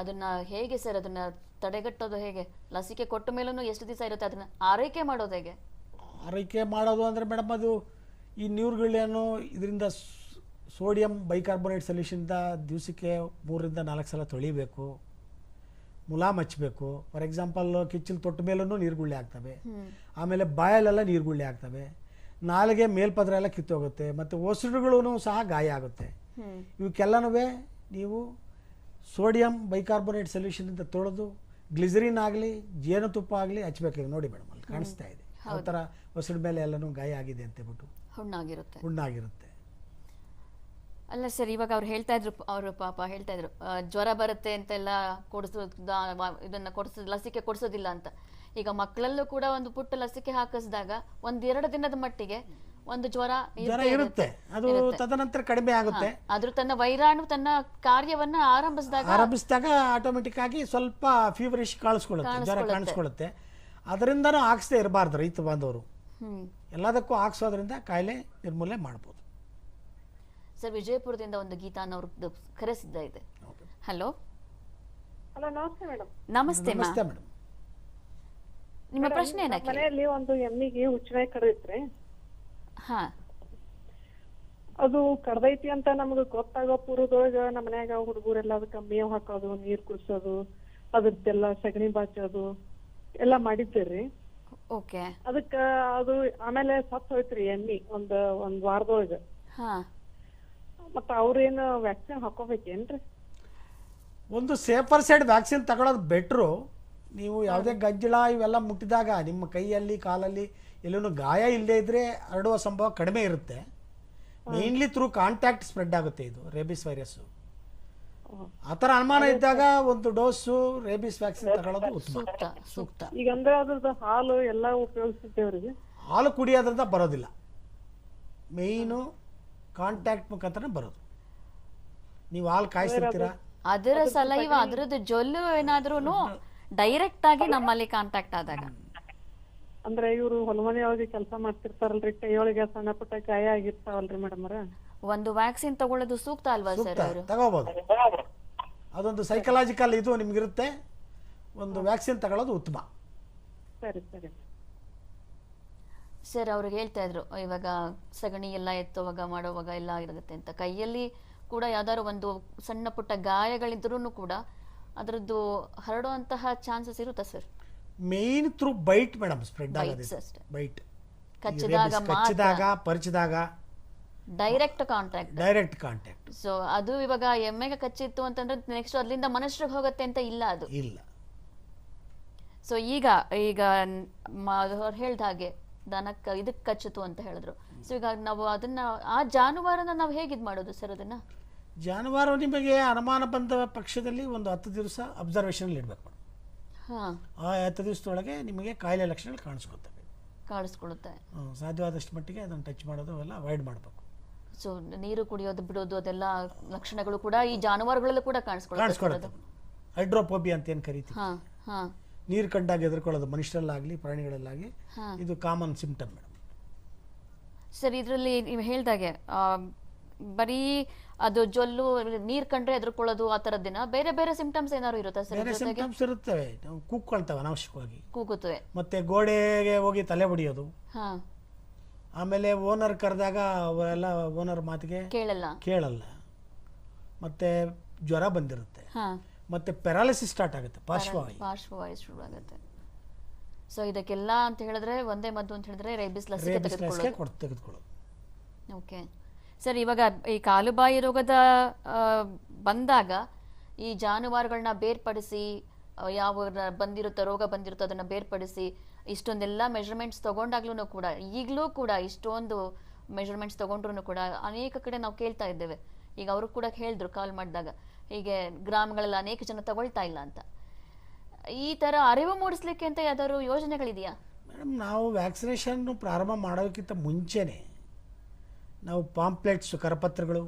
ಅದನ್ನ ಹೇಗೆ ಸರ್ ಅದನ್ನ ತಡೆಗಟ್ಟೋದು ಹೇಗೆ? ಲಸಿಕೆ ಕೊಟ್ಟ ಮೇಲೂ ಎಷ್ಟು ದಿವಸ ಇರುತ್ತೆ ಅದನ್ನ ಆರೈಕೆ ಮಾಡೋದು ಹೇಗೆ? ಆರೈಕೆ ಮಾಡೋದು ಅಂದರೆ ಮೇಡಮ್ ಅದು ಈ ನೀರುಗಳೇನು ಇದರಿಂದ ಸೋಡಿಯಂ ಬೈಕಾರ್ಬೋನೇಟ್ ಸೊಲ್ಯೂಷನ್ದ ದಿವಸಕ್ಕೆ ಮೂರರಿಂದ ನಾಲ್ಕು ಸಲ ತೊಳಿಬೇಕು. ಮುಲಾಮ್ ಹಚ್ಚಬೇಕು ಫಾರ್ ಎಕ್ಸಾಂಪಲ್ ಕಿಚ್ಚಲು ತೊಟ್ಟ ಮೇಲೂ ನೀರುಗುಳ್ಳೆ ಆಗ್ತವೆ. ಆಮೇಲೆ ಬಾಯಲ್ಲೆಲ್ಲ ನೀರುಗುಳ್ಳೆ ಆಗ್ತವೆ. ನಾಲಿಗೆ ಮೇಲ್ಪದ್ರ ಎಲ್ಲ ಕಿತ್ತೋಗುತ್ತೆ. ಮತ್ತು ಒಸಡುಗಳೂ ಸಹ ಗಾಯ ಆಗುತ್ತೆ. ಇವಕ್ಕೆಲ್ಲನೂ ನೀವು ಸೋಡಿಯಂ ಬೈಕಾರ್ಬೋನೇಟ್ ಸೊಲ್ಯೂಷನಿಂದ ತೊಳೆದು ಗ್ಲಿಸರಿನ್ ಆಗಲಿ ಜೇನುತುಪ್ಪ ಆಗಲಿ ಹಚ್ಬೇಕು ನೋಡಿ ಮೇಡಮ್ ಅಲ್ಲಿ ಕಾಣಿಸ್ತಾ ಇದೆ. ಆ ಥರ ಹೊಸಡ ಮೇಲೆ ಎಲ್ಲನೂ ಗಾಯ ಆಗಿದೆ ಅಂತ ಹೇಳ್ಬಿಟ್ಟು. ಹುಣ್ಣಾಗಿರುತ್ತೆ. ಹುಣ್ಣಾಗಿರುತ್ತೆ. ಅಲ್ಲ ಸರ್ ಇವಾಗ ಅವ್ರು ಹೇಳ್ತಾ ಇದ್ರು ಅವರು ಪಾಪ ಹೇಳ್ತಾ ಇದ್ರು ಜ್ವರ ಬರುತ್ತೆ ಅಂತೆಲ್ಲ ಕೊಡಿಸೋದು ಇದನ್ನ ಕೊಡಿಸೋದು ಲಸಿಕೆ ಕೊಡಿಸೋದಿಲ್ಲ ಅಂತ. ಈಗ ಮಕ್ಕಳಲ್ಲೂ ಕೂಡ ಒಂದು ಪುಟ್ಟ ಲಸಿಕೆ ಹಾಕಿಸಿದಾಗ ಒಂದೆರಡು ದಿನದ ಮಟ್ಟಿಗೆ ಒಂದು ಜ್ವರ ಜ್ವರ ಇರುತ್ತೆ ಅದು ತದನಂತರ ಕಡಿಮೆ ಆಗುತ್ತೆ. ಆದ್ರೂ ತನ್ನ ವೈರಾಣು ತನ್ನ ಕಾರ್ಯವನ್ನ ಆರಂಭಿಸಿದಾಗ ಆರಂಭಿಸಿದಾಗ ಆಟೋಮೆಟಿಕ್ ಆಗಿ ಸ್ವಲ್ಪ ಫೀವರಿಶ್ ಕಾಣಿಸ್ಕೊಳ್ಳುತ್ತೆ ಜ್ವರ ಕಾಣಿಸ್ಕೊಳ್ಳುತ್ತೆ. ಅದರಿಂದನೂ ಹಾಕ್ಸದೆ ಇರಬಾರ್ದು ರೈತ ಬಾಂಧವರು. ಎಲ್ಲದಕ್ಕೂ ಹಾಕ್ಸೋದ್ರಿಂದ ಕಾಯಿಲೆ ನಿರ್ಮೂಲನೆ ಮಾಡ್ಬೋದು. ಸರ್ ವಿಜಯಪುರದಿಂದ ಒಂದು ಗೀತಾ ಅವರು ಕರೆಸಿದ್ದ ಇದೆ. ಹಲೋ? ಹಲೋ ನಮಸ್ತೆ ಮೇಡಮ್. ನಮಸ್ತೆ ಮಾ. ನಮಸ್ತೆ ಮೇಡಮ್. ನಿಮ್ಮ ಪ್ರಶ್ನೆ ಏನಕ್ಕೆ ಮನೆಯಲ್ಲಿ ಒಂದು ಎಮ್ಮಿಗೆ ಹುಚ್ಚುವೆ ಕಡೈತ್ರಿ ಹಾ. ಅದು ಕಡ್ದೈತಿ ಅಂತ ನಮ್ಗ ಗೊತ್ತಾಗೋ ಪೂರ್ವದೊಳಗ ನಮ್ಮ ಮನ್ಯಾಗ ಹುಡುಗರೆಲ್ಲ ಅದಕ್ಕ ಮೇವ್ ಹಾಕೋದು ನೀರ್ ಕುಡ್ಸೋದು ಅದ್ರದ್ದೆಲ್ಲ ಸಗಣಿ ಬಾಚೋದು ಎಲ್ಲಾ ಮಾಡಿದ್ದೇರಿ. ಓಕೆ. ಅದಕ್ಕ ಅದು ಆಮೇಲೆ ಸತ್ ಹೋಯ್ತ್ರಿ ಎಮ್ಮಿ ಒಂದ್ ಒಂದ್ ವಾರದೊಳಗ. ಹಾ. ಮತ್ತ ಅವ್ರೇನು ವ್ಯಾಕ್ಸಿನ್ ಹಾಕೋಬೇಕೇನ್ರಿ? ಒಂದು ಸೇಫರ್ ಸೈಡ್ ವ್ಯಾಕ್ಸಿನ್ ತಗೊಳ್ಳೋದು ಬೆಟ್ರು ನೀವು ಯಾವುದೇ ಗಜ್ಜಳ ಇವೆಲ್ಲ ಮುಟ್ಟಿದಾಗ ನಿಮ್ಮ ಕೈಯಲ್ಲಿ ಕಾಲಲ್ಲಿ ಎಲ್ಲೂ ಗಾಯ ಇಲ್ಲದೆ ಇದ್ರೆ ಹರಡುವ ಸಂಭವ ಕಡಿಮೆ ಇರುತ್ತೆ. ಮೇನ್ಲಿ ಥ್ರೂ ಕಾಂಟ್ಯಾಕ್ಟ್ ಸ್ಪ್ರೆಡ್ ಆಗುತ್ತೆ ಇದು ರೇಬಿಸ್ ವೈರಸ್ಸು ಆ ಥರ ಅನುಮಾನ ಇದ್ದಾಗ ಒಂದು ಡೋಸು ರೇಬಿಸ್ ವ್ಯಾಕ್ಸಿನ್ ತಗೊಳ್ಳೋದು ಉತ್ತಮ. ಸೂಕ್ತ ಸೂಕ್ತ. ಈಗ ಅಂದ್ರೆ ಅದ್ರದ್ದು ಹಾಲು ಎಲ್ಲ ಉಪಯೋಗಿಸುತ್ತೇವ್ರಿಗೆ ಹಾಲು ಕುಡಿಯೋದ್ರಿಂದ ಬರೋದಿಲ್ಲ. ಮೇಯ್ನು ಕಾಂಟ್ಯಾಕ್ಟ್ ಮುಖಾಂತರ ಬರೋದು. ನೀವು ಹಾಲು ಕಾಯಿಸಿರ್ತೀರಾ ಅದರ ಸಲೈವ ಅದರದ್ದು ಜೊಲ್ಲು ಏನಾದ್ರೂ ಡೈರೆಕ್ಟ್ ಆಗಿ ನಮ್ಮಲ್ಲಿ ಕಾಂಟ್ಯಾಕ್ಟ್ ಆದಾಗ. ಅಂದ್ರೆ ಇವ್ರು ಹೊಲಮನೆಯೊಳಗೆ ಕೆಲಸ ಮಾಡ್ತಿರ್ತಾರಲ್ರಿ ಕೈಯೊಳಗೆ ಸಣ್ಣ ಪುಟ್ಟ ಗಾಯ ಆಗಿರ್ತಾವಲ್ರಿ ಮೇಡಮರ ಒಂದು ವ್ಯಾಕ್ಸಿನ್ ತಗೊಳ್ಳೋದು ಸೂಕ್ತ ಅಲ್ವಾ ಸರ್ ಅವರು? ತಗೋಬೋದು. ಅದೊಂದು ಸೈಕಲಾಜಿಕಲ್ ಇದು ನಿಮ್ಗಿರುತ್ತೆ. ಒಂದು ವ್ಯಾಕ್ಸಿನ್ ತಗೊಳ್ಳೋದು ಉತ್ತಮ. ಸರಿ ಸರಿ. ಸರ್ ಅವ್ರಿಗೆ ಹೇಳ್ತಾ ಇದ್ರು ಇವಾಗ ಸಗಣಿ ಎಲ್ಲ ಎತ್ತುವಾಗ ಮಾಡುವಾಗ ಎಲ್ಲ ಆಗಿರುತ್ತೆ ಅಂತ. ಕೈಯಲ್ಲಿ ಕೂಡ ಯಾವ್ದಾದ್ರು ಒಂದು ಸಣ್ಣ ಪುಟ್ಟ ಗಾಯಗಳಿದ್ರೂ ಕೂಡ ಅದರದ್ದು ಹರಡುವಂತಹ ಚಾನ್ಸಸ್ ಇರುತ್ತಾ sir main through bite madam spread ಆಗೋದು. ಬೈಟ್ ಕಚ್ಚಿದಾಗ ಕಚ್ಚಿದಾಗ ಪರಿಚಿದಾಗ. Direct contact direct contact so ಅದು ಇವಾಗ ಎಮ್ಮೆಗೆ ಕಚ್ಚಿತ್ತು ಅಂತಂದ್ರೆ ನೆಕ್ಸ್ಟ್ ಅಲ್ಲಿಂದ ಮನುಷ್ಯರಿಗೆ ಹೋಗುತ್ತೆ ಅಂತ ಇಲ್ಲ ಅದು. ಇಲ್ಲ. ಸೊ ಈಗ ಈಗ ಅವ್ರು ಹೇಳ್ದ ಹಾಗೆ ದನಕ್ಕೆ ಇದಕ್ಕೆ ಕಚ್ಚಿತು ಅಂತ ಹೇಳಿದ್ರು. ಸೊ ಈಗ ನಾವು ಅದನ್ನ ಆ ಜಾನುವಾರನ ನಾವು ಹೇಗಿದ್ ಮಾಡೋದು ಸರ್ ಅದನ್ನ? ಜಾನುವಾರು ನಿಮಗೆ ಅನುಮಾನ ಬಂದ ಪಕ್ಷದಲ್ಲಿ ಒಂದು ಹತ್ತು ದಿವಸ ಅಬ್ಸರ್ವೇಷನ್ ಇಡಬೇಕು ಆ ಹತ್ತು ದಿವಸದೊಳಗೆ ನಿಮಗೆ ಕಾಯಿಲೆ ಲಕ್ಷಣಗಳು ಕಾಣಿಸ್ಕೊತವೆ. ಕಾಣಿಸ್ಕೊಳ್ಳುತ್ತೆ. ಸಾಧ್ಯವಾದಷ್ಟು ಮಟ್ಟಿಗೆ ಅದನ್ನು ಟಚ್ ಮಾಡೋದು ಅವೆಲ್ಲ ಅವಾಯ್ಡ್ ಮಾಡಬೇಕು. ಸೊ ನೀರು ಕುಡಿಯೋದು ಬಿಡೋದು ಅದೆಲ್ಲ ಲಕ್ಷಣಗಳು ಕೂಡ ಈ ಜಾನುವಾರುಗಳಲ್ಲೂ ಕೂಡ ಕಾಣಿಸ್ಕೊಳ್ಳುತ್ತೆ. ಹೈಡ್ರೋಪೋಬಿ ಅಂತ ಏನು ಕರಿತೀವಿ? ಹಾ ಹಾ. ನೀರು ಕಂಡಾಗ ಎದುರ್ಕೊಳ್ಳೋದು ಮನುಷ್ಯರಲ್ಲಾಗಲಿ ಪ್ರಾಣಿಗಳಲ್ಲಾಗಲಿ. ಇದು ಕಾಮನ್ ಸಿಂಪ್ಟಮ್ ಮೇಡಮ್. ಸರ್ ಇದರಲ್ಲಿ ನೀವು ಹೇಳಿದಾಗೆ ಬರೀ ಅದು ಜೊಲ್ಲು ನೀರ್ ಕಂಡ್ರೆ ಎದುರ್ಕೊಳ್ಳೋದು ಆ ಥರದ್ದೇನ ಬೇರೆ ಬೇರೆ ಸಿಂಪ್ಟಮ್ಸ್ ಏನಾದ್ರು ಇರುತ್ತಾ ಬೇರೆ ಸಿಂಪ್ಟಮ್ಸ್ ಇರುತ್ತವೆ. ನಾವು ಕೂಗ್ಕೊಳ್ತವೆ ಅನಾವಶ್ಯಕವಾಗಿ. ಕೂಗುತ್ತವೆ. ಮತ್ತೆ ಗೋಡೆಗೆ ಹೋಗಿ ತಲೆ ಹೊಡಿಯೋದು ಹಾ. ಆಮೇಲೆ ಓನರ್ ಕರೆದಾಗ ಅವೆಲ್ಲ ಓನರ್ ಮಾತಿಗೆ ಕೇಳಲ್ಲ. ಕೇಳಲ್ಲ. ಮತ್ತೆ ಜ್ವರ ಬಂದಿರುತ್ತೆ. ಹಾ. ಮತ್ತೆ ಪೆರಾಲಿಸಿಸ್ ಸ್ಟಾರ್ಟ್ ಆಗುತ್ತೆ ಪಾರ್ಶ್ವವಾಯು ಪಾರ್ಶ್ವವಾಯು ಶುರುವಾಗುತ್ತೆ ಸೊ ಇದಕ್ಕೆಲ್ಲ ಅಂತ ಹೇಳಿದ್ರೆ ಒಂದೇ ಮದ್ದು ಅಂತ ಹೇಳಿದ್ರೆ ರೇಬಿಸ್ ಲಸಿಕೆ ರೇಬಿಸ್ ಲಸಿಕೆ ತೆಗೆದುಕೊಳ್ಳೋದು ಕೊಟ್ಟು ತೆಗೆದುಕೊಳ್ಳೋದು. ಓಕೆ ಸರ್, ಇವಾಗ ಈ ಕಾಲುಬಾಯಿ ರೋಗದ ಬಂದಾಗ ಈ ಜಾನುವಾರುಗಳನ್ನ ಬೇರ್ಪಡಿಸಿ ಯಾವ ಬಂದಿರುತ್ತೋ, ರೋಗ ಬಂದಿರುತ್ತೋ ಅದನ್ನ ಬೇರ್ಪಡಿಸಿ, ಇಷ್ಟೊಂದೆಲ್ಲ ಮೆಜರ್ಮೆಂಟ್ಸ್ ತಗೊಂಡಾಗ್ಲೂ ಕೂಡ, ಈಗಲೂ ಕೂಡ ಇಷ್ಟೊಂದು ಮೆಜರ್ಮೆಂಟ್ಸ್ ತಗೊಂಡ್ರು ಕೂಡ ಅನೇಕ ಕಡೆ ನಾವು ಕೇಳ್ತಾ ಇದ್ದೇವೆ. ಈಗ ಅವರು ಕೂಡ ಹೇಳಿದ್ರು ಕಾಲ್ ಮಾಡಿದಾಗ, ಹೀಗೆ ಗ್ರಾಮಗಳಲ್ಲಿ ಅನೇಕ ಜನ ತಗೊಳ್ತಾ ಇಲ್ಲ ಅಂತ. ಈ ಥರ ಅರಿವು ಮೂಡಿಸ್ಲಿಕ್ಕೆ ಅಂತ ಯಾವ್ದಾದ್ರು ಯೋಜನೆಗಳಿದೆಯಾ? ಮೇಡಮ್, ನಾವು ವ್ಯಾಕ್ಸಿನೇಷನ್ ಪ್ರಾರಂಭ ಮಾಡೋಕ್ಕಿಂತ ಮುಂಚೆನೇ ನಾವು ಪಾಂಪ್ಲೆಟ್ಸು ಕರಪತ್ರಗಳು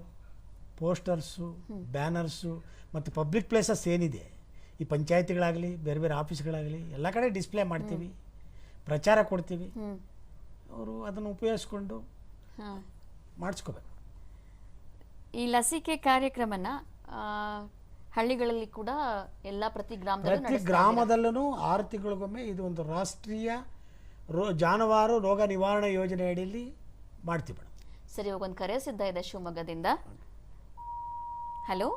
ಪೋಸ್ಟರ್ಸು ಬ್ಯಾನರ್ಸು ಮತ್ತು ಪಬ್ಲಿಕ್ ಪ್ಲೇಸಸ್ ಏನಿದೆ ಈ ಪಂಚಾಯತಿಗಳಾಗಲಿ ಬೇರೆ ಬೇರೆ ಆಫೀಸ್ಗಳಾಗಲಿ ಎಲ್ಲ ಕಡೆ ಡಿಸ್ಪ್ಲೇ ಮಾಡ್ತೀವಿ ಪ್ರಚಾರ ಕೊಡ್ತೀವಿ. ಅವರು ಅದನ್ನು ಉಪಯೋಗಿಸ್ಕೊಂಡು ಮಾಡಿಸ್ಕೋಬೇಕು. ಈ ಲಸಿಕೆ ಕಾರ್ಯಕ್ರಮನ ಹಳ್ಳಿಗಳಲ್ಲಿ ಕೂಡ ಎಲ್ಲ ಪ್ರತಿ ಗ್ರಾಮದಲ್ಲೂ ಪ್ರತಿ ಗ್ರಾಮದಲ್ಲೂ ಆರು ತಿಂಗಳಿಗೊಮ್ಮೆ ಇದು ಒಂದು ರಾಷ್ಟ್ರೀಯ ರೋ ಜಾನುವಾರು ರೋಗ ನಿವಾರಣಾ ಯೋಜನೆ ಅಡಿಯಲ್ಲಿ ಮಾಡ್ತೀವಿ. ಸರಿ ಒಂದು ಕರೆ ಸಿದ್ಧ ಇದೆ ಶಿವಮೊಗ್ಗದಿಂದ. ಹಲೋ?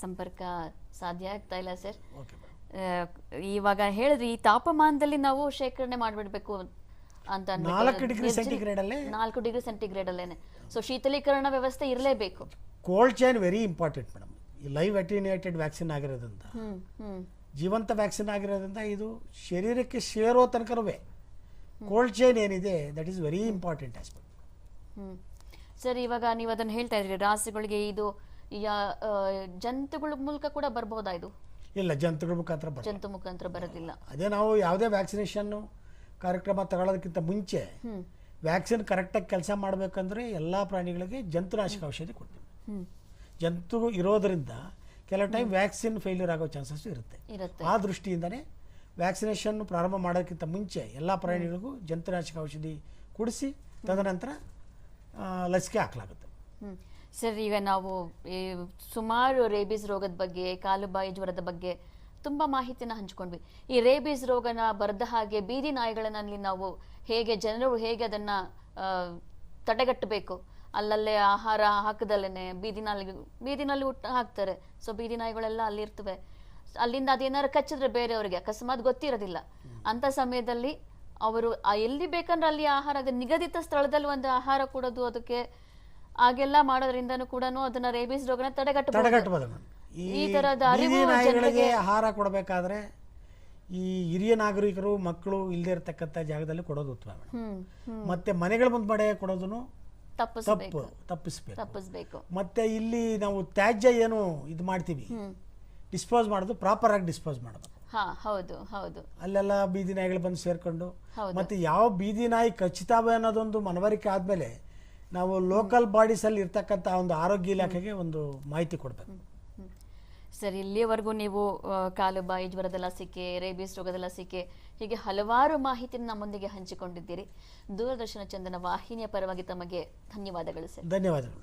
ಸಂಪರ್ಕ ಸಾಧ್ಯ ಆಗ್ತಾ ಇಲ್ಲ ಸರ್. ಇವಾಗ ಹೇಳಿದ್ರಿ ಈ ತಾಪಮಾನದಲ್ಲಿ ನಾವು ಶೇಖರಣೆ ಮಾಡಿಬಿಡ್ಬೇಕು ಅಂತ ನಾಲ್ಕು ಡಿಗ್ರಿ ಸೆಂಟಿಗ್ರೇಡ್ ಅಲ್ಲೇ? ನಾಲ್ಕು ಡಿಗ್ರಿ ಸೆಂಟಿಗ್ರೇಡ್ ಅಲ್ಲೇನೆ. ಸೊ ಶೀತಲೀಕರಣ ವ್ಯವಸ್ಥೆ ಇರಲೇಬೇಕು. Cold chain very important madam ಈ ಲೈವ್ ಅಟಿನೇಟೆಡ್ ವ್ಯಾಕ್ಸಿನ್ ಆಗಿರೋದ್ರಿಂದ ಜೀವಂತ ವ್ಯಾಕ್ಸಿನ್ ಆಗಿರೋದ್ರಿಂದ ಇದು ಶರೀರಕ್ಕೆ ಸೇರೋ ತನಕನೂ ಕೋಲ್ಡ್ ಚೈನ್ ಏನಿದೆ that is very important aspect sir ಇವಾಗ ನೀವು ಅದನ್ನು ಹೇಳ್ತಾ ಇದ್ರಿ ರಾಸುಗಳಿಗೆ ಇದು ಜಂತುಗಳ ಮೂಲಕ ಕೂಡ ಬರ್ಬೋದಾ ಇದು? ಇಲ್ಲ ಜಂತುಗಳ ಮುಖಾಂತರ ಜಂತು ಮುಖಾಂತರ ಬರೋದಿಲ್ಲ. ಅದೇ ನಾವು ಯಾವುದೇ ವ್ಯಾಕ್ಸಿನೇಷನ್ನು ಕಾರ್ಯಕ್ರಮ ತಗೊಳ್ಳೋದಕ್ಕಿಂತ ಮುಂಚೆ ವ್ಯಾಕ್ಸಿನ್ ಕರೆಕ್ಟಾಗಿ ಕೆಲಸ ಮಾಡಬೇಕಂದ್ರೆ ಎಲ್ಲ ಪ್ರಾಣಿಗಳಿಗೆ ಜಂತುನಾಶಕ ಔಷಧಿ ಕೊಡ್ತೀವಿ. ಜಂತು ಇರೋದರಿಂದ ಕೆಲವು ಟೈಮ್ ವ್ಯಾಕ್ಸಿನ್ ಫೇಲ್ಯೂರ್ ಆಗೋ ಚಾನ್ಸಸ್ ಇರುತ್ತೆ. ಆ ದೃಷ್ಟಿಯಿಂದನೇ ವ್ಯಾಕ್ಸಿನೇಷನ್ ಪ್ರಾರಂಭ ಮಾಡೋದಕ್ಕಿಂತ ಮುಂಚೆ ಎಲ್ಲ ಪ್ರಾಣಿಗಳಿಗೂ ಜಂತುನಾಶಕ ಔಷಧಿ ಕುಡಿಸಿ, ತದನಂತರ ಲಸಿಕೆ ಹಾಕಲಾಗುತ್ತೆ. ಸರ್, ಈಗ ನಾವು ಈ ಸುಮಾರು ರೇಬೀಸ್ ರೋಗದ ಬಗ್ಗೆ ಕಾಲುಬಾಯಿ ಜ್ವರದ ಬಗ್ಗೆ ತುಂಬ ಮಾಹಿತಿನ ಹಂಚ್ಕೊಂಡ್ವಿ. ಈ ರೇಬೀಸ್ ರೋಗನ ಬರದ ಹಾಗೆ ಬೀದಿ ನಾಯಿಗಳನ್ನಲ್ಲಿ ನಾವು ಹೇಗೆ ಜನರು ಹೇಗೆ ಅದನ್ನ ತಡೆಗಟ್ಟಬೇಕು? ಅಲ್ಲಲ್ಲೇ ಆಹಾರ ಹಾಕದಲ್ಲೇನೆ ಬೀದಿನಲ್ಲಿ ಬೀದಿನಲ್ಲಿ ಊಟ ಹಾಕ್ತಾರೆ. ಸೊ ಬೀದಿ ನಾಯಿಗಳೆಲ್ಲ ಅಲ್ಲಿರ್ತವೆ ಅಲ್ಲಿಂದ ಅದೇನಾರು ಕಚ್ಚಿದ್ರೆ ಬೇರೆಯವರಿಗೆ. ಅಕಸ್ಮಾತ್ ಗೊತ್ತಿರೋದಿಲ್ಲ. ಅಂತ ಸಮಯದಲ್ಲಿ ಅವರು ಎಲ್ಲಿ ಬೇಕಂದ್ರೆ ಅಲ್ಲಿ ಆಹಾರ ನಿಗದಿತ ಸ್ಥಳದಲ್ಲಿ ಒಂದು ಆಹಾರ ಕೊಡೋದು ಅದಕ್ಕೆ ಹಾಗೆಲ್ಲ ಮಾಡೋದ್ರಿಂದನೂ ಕೂಡ ಅದನ್ನ ರೇಬಿಸ್ ರೋಗನ ತಡೆಗಟ್ಟಬಹುದು. ಈ ತರದ ನಾಯಿಗಳಿಗೆ ಆಹಾರ ಕೊಡಬೇಕಾದ್ರೆ ಈ ಹಿರಿಯ ನಾಗರಿಕರು ಮಕ್ಕಳು ಇಲ್ಲದೆ ಇರತಕ್ಕಂಥ ಜಾಗದಲ್ಲಿ ಕೊಡೋದು ಉತ್ತಮ ಮೇಡಮ್. ಮತ್ತೆ ಮನೆಗಳ ಮುಂದೆ ಕೊಡೋದನ್ನು ತಪ್ಪಿಸ್ಬೇಕು. ತಪ್ಪು ತಪ್ಪಿಸ್ಬೇಕು. ತಪ್ಪಿಸ್ಬೇಕು. ಮತ್ತೆ ಇಲ್ಲಿ ನಾವು ತ್ಯಾಜ್ಯ ಏನು ಇದು ಮಾಡ್ತೀವಿ ಡಿಸ್ಪೋಸ್ ಮಾಡೋದು ಪ್ರಾಪರ್ ಆಗಿ ಡಿಸ್ಪೋಸ್ ಮಾಡೋದು. ಹಾ ಹೌದು ಹೌದು. ಅಲ್ಲೆಲ್ಲ ಬೀದಿ ನಾಯಿಗಳು ಬಂದು ಸೇರ್ಕೊಂಡು. ಮತ್ತೆ ಯಾವ ಬೀದಿ ನಾಯಿ ಕಚ್ಚಿತಾವೆ ಅನ್ನೋದೊಂದು ಮನವರಿಕೆ ಆದ್ಮೇಲೆ ನಾವು ಲೋಕಲ್ ಬಾಡೀಸಲ್ಲಿ ಇರ್ತಕ್ಕಂಥ ಒಂದು ಆರೋಗ್ಯ ಇಲಾಖೆಗೆ ಒಂದು ಮಾಹಿತಿ ಕೊಡಬೇಕು. ಸರ್ ಸರಿ ಇಲ್ಲಿಯವರೆಗೂ ನೀವು ಕಾಲು ಬಾಯಿ ಜ್ವರದ ಲಸಿಕೆ ರೇಬಿಸ್ ರೋಗದ ಲಸಿಕೆ ಹೀಗೆ ಹಲವಾರು ಮಾಹಿತಿಯನ್ನು ನಮ್ಮೊಂದಿಗೆ ಹಂಚಿಕೊಂಡಿದ್ದೀರಿ. ದೂರದರ್ಶನ ಚಂದನ ವಾಹಿನಿಯ ಪರವಾಗಿ ತಮಗೆ ಧನ್ಯವಾದಗಳು ಸರ್. ಧನ್ಯವಾದಗಳು.